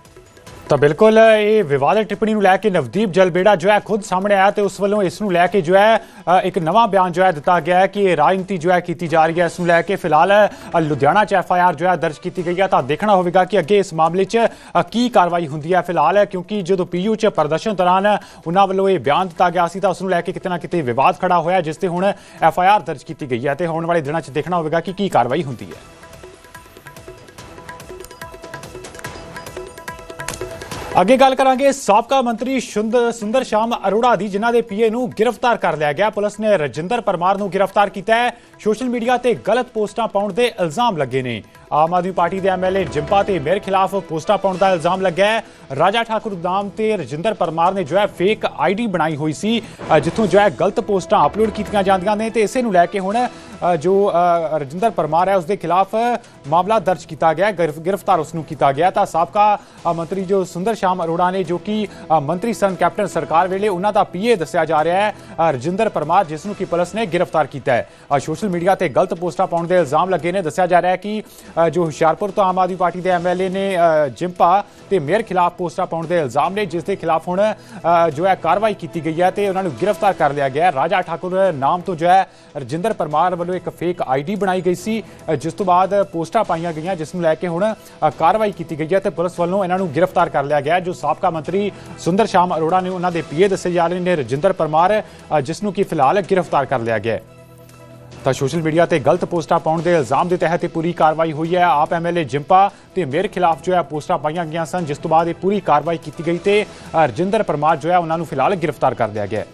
ਤਾਂ ਬਿਲਕੁਲ, ਇਹ ਵਿਵਾਦਿਤ ਟਿੱਪਣੀ ਨੂੰ ਲੈ ਕੇ ਨਵਦੀਪ ਜਲਬੇੜਾ ਜੋ ਹੈ ਖੁਦ ਸਾਹਮਣੇ ਆਇਆ ਤੇ ਉਸ ਵੱਲੋਂ ਇਸ ਨੂੰ ਲੈ ਕੇ ਜੋ ਹੈ ਇੱਕ ਨਵਾਂ ਬਿਆਨ ਜੋ ਹੈ ਦਿੱਤਾ ਗਿਆ ਹੈ ਕਿ ਇਹ ਰਾਜਨੀਤੀ ਜੋ ਹੈ ਕੀਤੀ ਜਾ ਰਹੀ ਹੈ, ਇਸ ਨੂੰ ਲੈ ਕੇ ਫਿਲਹਾਲ ਲੁਧਿਆਣਾ ਚ ਐਫ ਆਈ ਆਰ ਜੋ ਹੈ ਦਰਜ ਕੀਤੀ ਗਈ ਹੈ। ਤਾਂ ਦੇਖਣਾ ਹੋਵੇਗਾ ਕਿ ਅੱਗੇ ਇਸ ਮਾਮਲੇ 'ਚ ਕੀ ਕਾਰਵਾਈ ਹੁੰਦੀ ਹੈ ਫਿਲਹਾਲ, ਕਿਉਂਕਿ ਜਦੋਂ ਪੀਯੂ 'ਚ ਪ੍ਰਦਰਸ਼ਨ ਦੌਰਾਨ ਉਹਨਾਂ ਵੱਲੋਂ ਇਹ ਬਿਆਨ ਦਿੱਤਾ ਗਿਆ ਸੀ, ਤਾਂ ਉਸ ਨੂੰ ਲੈ ਕੇ ਕਿਤੇ ਨਾ ਕਿਤੇ ਵਿਵਾਦ ਖੜਾ ਹੋਇਆ ਜਿਸ ਤੇ ਹੁਣ ਐਫ ਆਈ ਆਰ ਦਰਜ ਕੀਤੀ ਗਈ ਹੈ। ਤੇ ਆਉਣ ਵਾਲੇ ਦਿਨਾਂ 'ਚ ਦੇਖਣਾ ਹੋਵੇਗਾ ਕਿ ਕੀ ਕਾਰਵਾਈ ਹੁੰਦੀ ਹੈ। ਅੱਗੇ ਗੱਲ ਕਰਾਂਗੇ ਸਾਬਕਾ ਮੰਤਰੀ ਸੁੰਦਰ ਸੁੰਦਰ ਸ਼ਾਮ ਅਰੋੜਾ ਦੀ, ਜਿਨ੍ਹਾਂ ਦੇ ਪੀਏ ਨੂੰ ਗ੍ਰਿਫਤਾਰ ਕਰ ਲਿਆ ਗਿਆ। ਪੁਲਿਸ ਨੇ ਰਜਿੰਦਰ ਪਰਮਾਰ ਨੂੰ ਗ੍ਰਿਫਤਾਰ ਕੀਤਾ ਹੈ। ਸੋਸ਼ਲ ਮੀਡੀਆ ਤੇ ਗਲਤ ਪੋਸਟਾਂ ਪਾਉਣ ਦੇ ਇਲਜ਼ਾਮ ਲੱਗੇ ਨੇ। ਆਮ ਆਦਮੀ ਪਾਰਟੀ ਦੇ ਐਮਐਲਏ ਜਿੰਪਾ ਤੇ ਮੇਰੇ ਖਿਲਾਫ ਪੋਸਟਾਂ ਪਾਉਣ ਦਾ ਇਲਜ਼ਾਮ ਲੱਗਾ ਹੈ। ਰਾਜਾ ਠਾਕੁਰ ਨਾਮ ਤੇ ਰਜਿੰਦਰ ਪਰਮਾਰ ਨੇ ਜੋ ਹੈ ਫੇਕ ਆਈਡੀ ਬਣਾਈ ਹੋਈ ਸੀ ਜਿੱਥੋਂ ਜੋ ਹੈ ਗਲਤ ਪੋਸਟਾਂ ਅਪਲੋਡ ਕੀਤੀਆਂ ਜਾਂਦੀਆਂ ਨੇ ਤੇ ਇਸੇ ਨੂੰ ਲੈ ਕੇ ਹੁਣ ਜੋ ਰਜਿੰਦਰ ਪਰਮਾਰ ਹੈ ਉਸ ਦੇ ਖਿਲਾਫ ਮਾਮਲਾ ਦਰਜ ਕੀਤਾ ਗਿਆ ਹੈ, ਗ੍ਰਿਫਤਾਰ ਉਸ ਨੂੰ ਕੀਤਾ ਗਿਆ ਤਾਂ ਸਾਬਕਾ ਮੰਤਰੀ ਜੋ ਸੁੰਦਰ ਸ਼ਾਮ ਅਰੋੜਾ ਨੇ ਜੋ ਕਿ ਮੰਤਰੀ ਸਨ ਕੈਪਟਨ ਸਰਕਾਰ ਵੇਲੇ ਉਹਨਾਂ ਦਾ ਪੀਏ ਦੱਸਿਆ ਜਾ ਰਿਹਾ ਹੈ। ਰਜਿੰਦਰ ਪਰਮਾਰ ਜਿਸ ਨੂੰ ਕਿ ਪੁਲਿਸ ਨੇ ਗ੍ਰਿਫਤਾਰ ਕੀਤਾ ਹੈ। ਸੋਸ਼ਲ ਮੀਡੀਆ ਤੇ ਗਲਤ ਪੋਸਟਾਂ ਪਾਉਣ ਦੇ ਇਲਜ਼ਾਮ ਲੱਗੇ ਨੇ। ਦੱਸਿਆ ਜਾ ਰਿਹਾ ਹੈ ਕਿ ਜੋ ਹੁਸ਼ਿਆਰਪੁਰ ਤੋਂ ਆਮ ਆਦਮੀ ਪਾਰਟੀ ਦੇ ਐਮਐਲਏ ਨੇ ਜਿੰਪਾ ਤੇ ਮੇਅਰ ਖਿਲਾਫ ਪੋਸਟਾਂ ਪਾਉਣ ਦੇ ਇਲਜ਼ਾਮ ਨੇ, ਜਿਸ ਦੇ ਖਿਲਾਫ ਹੁਣ ਜੋ ਹੈ ਕਾਰਵਾਈ ਕੀਤੀ ਗਈ ਹੈ ਤੇ ਉਹਨਾਂ ਨੂੰ ਗ੍ਰਿਫਤਾਰ ਕਰ ਲਿਆ ਗਿਆ ਰਾਜਾ ਠਾਕੁਰ ਨਾਮ ਤੋਂ ਜੋ ਹੈ ਰਜਿੰਦਰ ਪਰਮਾਰ ਵੱਲੋਂ ਇੱਕ ਫੇਕ ਆਈਡੀ ਬਣਾਈ ਗਈ ਸੀ ਜਿਸ ਤੋਂ ਬਾਅਦ ਪੋਸਟਾਂ ਪਾਈਆਂ ਗਈਆਂ, ਜਿਸ ਨੂੰ ਲੈ ਕੇ ਹੁਣ ਕਾਰਵਾਈ ਕੀਤੀ ਗਈ ਹੈ ਤੇ ਪੁਲਿਸ ਵੱਲੋਂ ਇਹਨਾਂ ਨੂੰ ਗ੍ਰਿਫਤਾਰ ਕਰ ਲਿਆ ਗਿਆ ਜੋ ਸਾਬਕਾ ਮੰਤਰੀ ਸੁੰਦਰ ਸ਼ਾਮ ਅਰੋੜਾ ਨੇ ਉਹਨਾਂ ਦੇ ਪੀਏ ਦੱਸੇ ਜਾ ਰਹੇ ਨੇ ਰਜਿੰਦਰ ਪਰਮਾਰ ਜਿਸ ਨੂੰ ਕਿ ਫਿਲਹਾਲ ਗ੍ਰਿਫਤਾਰ ਕਰ ਲਿਆ ਗਿਆ ਹੈ। ਤਾਂ ਸੋਸ਼ਲ ਮੀਡੀਆ ਤੇ ਗਲਤ ਪੋਸਟਾਂ ਪਾਉਣ ਦੇ ਇਲਜ਼ਾਮ ਦੇ ਤਹਿਤ ਇਹ ਪੂਰੀ ਕਾਰਵਾਈ ਹੋਈ ਹੈ। ਆਪ ਐਮਐਲਏ ਜਿੰਪਾ ਤੇ ਮੇਰੇ ਖਿਲਾਫ ਜੋ ਹੈ ਪੋਸਟਾਂ ਪਾਈਆਂ ਗਈਆਂ ਸਨ, ਜਿਸ ਤੋਂ ਬਾਅਦ ਇਹ ਪੂਰੀ ਕਾਰਵਾਈ ਕੀਤੀ ਗਈ ਤੇ ਰਜਿੰਦਰ ਪਰਮਾਰ ਜੋ ਹੈ ਉਹਨਾਂ ਨੂੰ ਫਿਲਹਾਲ ਗ੍ਰਿਫਤਾਰ ਕਰ ਲਿਆ ਗਿਆ ਹੈ।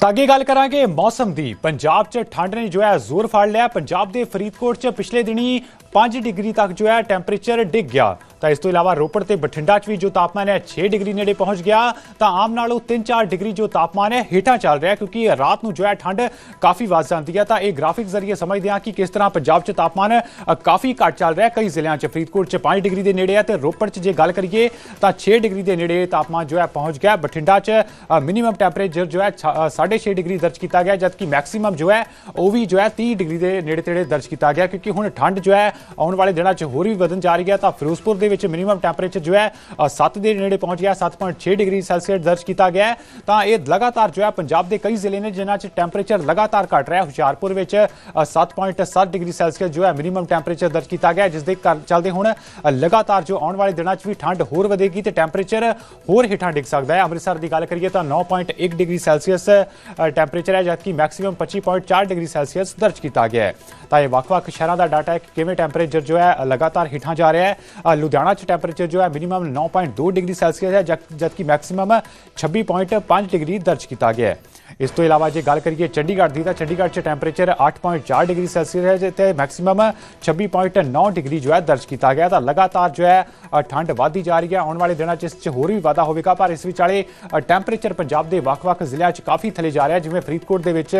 ਤਾਂ ਅੱਗੇ ਗੱਲ ਕਰਾਂਗੇ ਮੌਸਮ ਦੀ। ਪੰਜਾਬ 'ਚ ਠੰਡ ਨੇ ਜੋ ਹੈ ਜ਼ੋਰ ਫੜ ਲਿਆ। ਪੰਜਾਬ ਦੇ ਫਰੀਦਕੋਟ 'ਚ ਪਿਛਲੇ ਦਿਨੀ 5 ਡਿਗਰੀ ਤੱਕ ਜੋ ਹੈ ਟੈਂਪਰੇਚਰ ਡਿੱਗ ਗਿਆ। ਤਾਂ ਇਸ ਤੋਂ ਇਲਾਵਾ ਰੋਪੜ ਤੇ ਬਠਿੰਡਾ 'ਚ ਵੀ ਜੋ ਤਾਪਮਾਨ ਹੈ 6 ਡਿਗਰੀ ਨੇੜੇ ਪਹੁੰਚ ਗਿਆ, ਤਾਂ ਆਮ ਨਾਲੋਂ 3-4 ਡਿਗਰੀ ਜੋ ਤਾਪਮਾਨ ਹੈ ਹੇਠਾਂ ਚੱਲ ਰਿਹਾ ਕਿਉਂਕਿ ਰਾਤ ਨੂੰ ਜੋ ਹੈ ਠੰਡ ਕਾਫੀ ਵੱਧ ਜਾਂਦੀ ਹੈ। ਤਾਂ ਇਹ ਗ੍ਰਾਫਿਕ ਜ਼ਰੀਏ ਸਮਝਦੇ ਹਾਂ ਕਿ ਕਿਸ ਤਰ੍ਹਾਂ ਪੰਜਾਬ 'ਚ ਤਾਪਮਾਨ ਕਾਫੀ ਘੱਟ ਚੱਲ ਰਿਹਾ ਕਈ ਜ਼ਿਲ੍ਹਿਆਂ 'ਚ ਫਰੀਦਕੋਟ 'ਚ 5 ਡਿਗਰੀ ਦੇ ਨੇੜੇ ਹੈ ਤੇ ਰੋਪੜ 'ਚ ਜੇ ਗੱਲ ਕਰੀਏ, ਤਾਂ 6 ਡਿਗਰੀ ਦੇ ਨੇੜੇ ਤਾਪਮਾਨ ਜੋ ਹੈ ਪਹੁੰਚ ਗਿਆ। ਬਠਿੰਡਾ 'ਚ ਮਿਨੀਮਮ ਟੈਂਪਰੇਚਰ ਜੋ ਹੈ 6.5 ਡਿਗਰੀ ਦਰਜ ਕੀਤਾ ਗਿਆ, ਜਦਕਿ ਮੈਕਸਿਮਮ ਜੋ ਹੈ ਉਹ ਵੀ ਜੋ ਹੈ 30 ਡਿਗਰੀ ਦੇ ਨੇੜੇ ਤੇੜੇ ਦਰਜ ਕੀਤਾ ਗਿਆ, ਕਿਉਂਕਿ ਹੁਣ ਠੰਡ ਜੋ ਹੈ ਆਉਣ ਵਾਲੇ ਦਿਨਾਂ 'ਚ ਹੋਰ ਵੀ ਵਧਣ ਜਾ ਰਹੀ ਹੈ। ਤਾਂ ਫਿਰੋਜ਼ਪੁਰ ਦੇ ਵਿੱਚ ਮਿਨੀਮਮ ਟੈਂਪਰੇਚਰ ਜੋ ਹੈ 7 ਦੇ ਨੇੜੇ ਪਹੁੰਚ ਗਿਆ 7.6 ਡਿਗਰੀ ਸੈਲਸੀਅਸ ਦਰਜ ਕੀਤਾ ਗਿਆ ਹੈ। ਤਾਂ ਇਹ ਲਗਾਤਾਰ ਜੋ ਹੈ ਪੰਜਾਬ ਦੇ ਕਈ ਜ਼ਿਲ੍ਹੇ ਨੇ ਜਿਨ੍ਹਾਂ 'ਚ ਟੈਂਪਰੇਚਰ ਲਗਾਤਾਰ ਘਟ ਰਿਹਾ ਹੈ। ਹੁਸ਼ਿਆਰਪੁਰ ਵਿੱਚ ਅ, 7.7 ਡਿਗਰੀ ਸੈਲਸੀਅਸ ਜੋ ਹੈ ਮਿਨੀਮਮ ਟੈਂਪਰੇਚਰ ਦਰਜ ਕੀਤਾ ਗਿਆ ਹੈ, ਜਿਸ ਦੇ ਕਰ- ਚੱਲਦੇ ਹੁਣ ਅ, ਲਗਾਤਾਰ ਜੋ ਆਉਣ ਵਾਲੇ ਦਿਨਾਂ 'ਚ ਵੀ ਠੰਡ ਹੋਰ ਵਧੇਗੀ ਤੇ ਟੈਂਪਰੇਚਰ ਹੋਰ ਹੇਠਾਂ ਡਿੱਗ ਸਕਦਾ ਹੈ ਅੰਮ੍ਰਿਤਸਰ ਦੀ ਗੱਲ ਕਰੀਏ ਤਾਂ 9.1 ਡਿਗਰੀ ਸੈਲਸੀਅਸ ਅ, ਟੈਂਪਰੇਚਰ ਹੈ ਜਦਕਿ ਮੈਕਸਿਮਮ 25.4 ਡਿਗਰੀ ਸੈਲਸੀਅਸ ਦਰਜ ਕੀਤਾ ਗਿਆ ਹੈ ਤਾਂ ਇਹ ਵੱਖ-ਵੱਖ ਸ਼ਹਿਰਾਂ ਦਾ ਡਾਟਾ ਹੈ ਕਿ ਕਿਵੇਂ ਟੈਂਪਰੇਚਰ ਜੋ ਹੈ ਲਗਾਤਾਰ ਹੇਠਾਂ ਜਾ ਰਿਹਾ ਹੈ ਅ, ਲੁਧਿਆਣਾ 'ਚ ਟੈਂਪਰੇਚਰ ਜੋ ਹੈ ਮਿਨੀਮਮ 9.2 ਡਿਗਰੀ ਸੈਲਸੀਅਸ ਹੈ, ਜਦ- ਜਦਕਿ ਮੈਕਸਿਮਮ 26.5 ਡਿਗਰੀ ਦਰਜ ਕੀਤਾ ਗਿਆ ਹੈ। ਇਸ ਤੋਂ ਇਲਾਵਾ ਜੇ ਗੱਲ ਕਰੀਏ ਚੰਡੀਗੜ੍ਹ ਦੀ, ਤਾਂ ਚੰਡੀਗੜ੍ਹ 'ਚ ਟੈਂਪਰੇਚਰ 8.4 ਡਿਗਰੀ ਸੈਲਸੀਅਸ ਹੈ, ਜਿੱਥੇ ਮੈਕਸਿਮਮ 26.9 ਡਿਗਰੀ ਜੋ ਹੈ ਦਰਜ ਕੀਤਾ ਗਿਆ ਤਾਂ ਲਗਾਤਾਰ ਜੋ ਹੈ ਠੰਡ ਵਧਦੀ ਜਾ ਰਹੀ ਹੈ। ਆਉਣ ਵਾਲੇ ਦਿਨਾਂ 'ਚ ਇਸ 'ਚ ਹੋਰ ਵੀ ਵਾਧਾ ਹੋਵੇਗਾ, ਪਰ ਇਸ ਵਿਚਾਲੇ ਟੈਂਪਰੇਚਰ ਪੰਜਾਬ ਦੇ ਵੱਖ-ਵੱਖ ਜ਼ਿਲ੍ਹਿਆਂ 'ਚ ਕਾਫੀ ਥੱਲੇ ਜਾ ਰਿਹਾ ਜਿਵੇਂ ਫਰੀਦਕੋਟ ਦੇ ਵਿੱਚ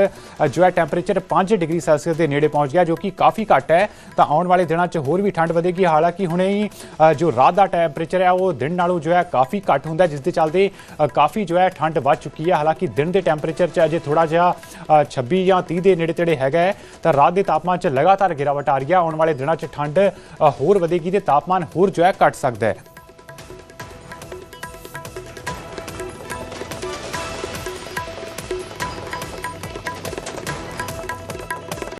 ਜੋ ਹੈ ਟੈਂਪਰੇਚਰ 5 ਡਿਗਰੀ ਸੈਲਸੀਅਸ ਦੇ ਨੇੜੇ ਪਹੁੰਚ ਗਿਆ, ਜੋ ਕਿ ਕਾਫੀ ਘੱਟ ਹੈ। ਤਾਂ ਆਉਣ ਵਾਲੇ ਦਿਨਾਂ 'ਚ ਹੋਰ ਵੀ ਠੰਡ ਵਧੇਗੀ। ਹਾਲਾਂਕਿ ਹੁਣੇ ਹੀ ਜੋ ਰਾਤ ਦਾ ਟੈਂਪਰੇਚਰ ਹੈ, ਉਹ ਦਿਨ ਨਾਲੋਂ ਜੋ ਹੈ ਕਾਫੀ ਘੱਟ ਹੁੰਦਾ ਜਿਸ ਦੇ ਚੱਲਦੇ ਕਾਫੀ ਜੋ ਹੈ ਠੰਡ ਵੱਧ ਚੁੱਕੀ ਹੈ। ਹਾਲਾਂਕਿ ਦਿਨ ਦੇ ਟੈਂਪਰੇਚਰ 'ਚ ਅਜੇ ਥੋੜਾ ਜਿਹਾ ਅ, 26 ਜਾਂ 30 ਦੇ ਨੇੜੇ ਤੇੜੇ ਹੈਗਾ ਹੈ, ਤਾਂ ਰਾਤ ਦੇ ਤਾਪਮਾਨ 'ਚ ਲਗਾਤਾਰ ਗਿਰਾਵਟ ਆ ਰਹੀ ਹੈ ਆਉਣ ਵਾਲੇ ਦਿਨਾਂ 'ਚ ਠੰਡ ਹੋਰ ਵਧੇਗੀ ਤੇ ਤਾਪਮਾਨ ਹੋਰ ਜੋ ਹੈ ਘਟ ਸਕਦਾ ਹੈ।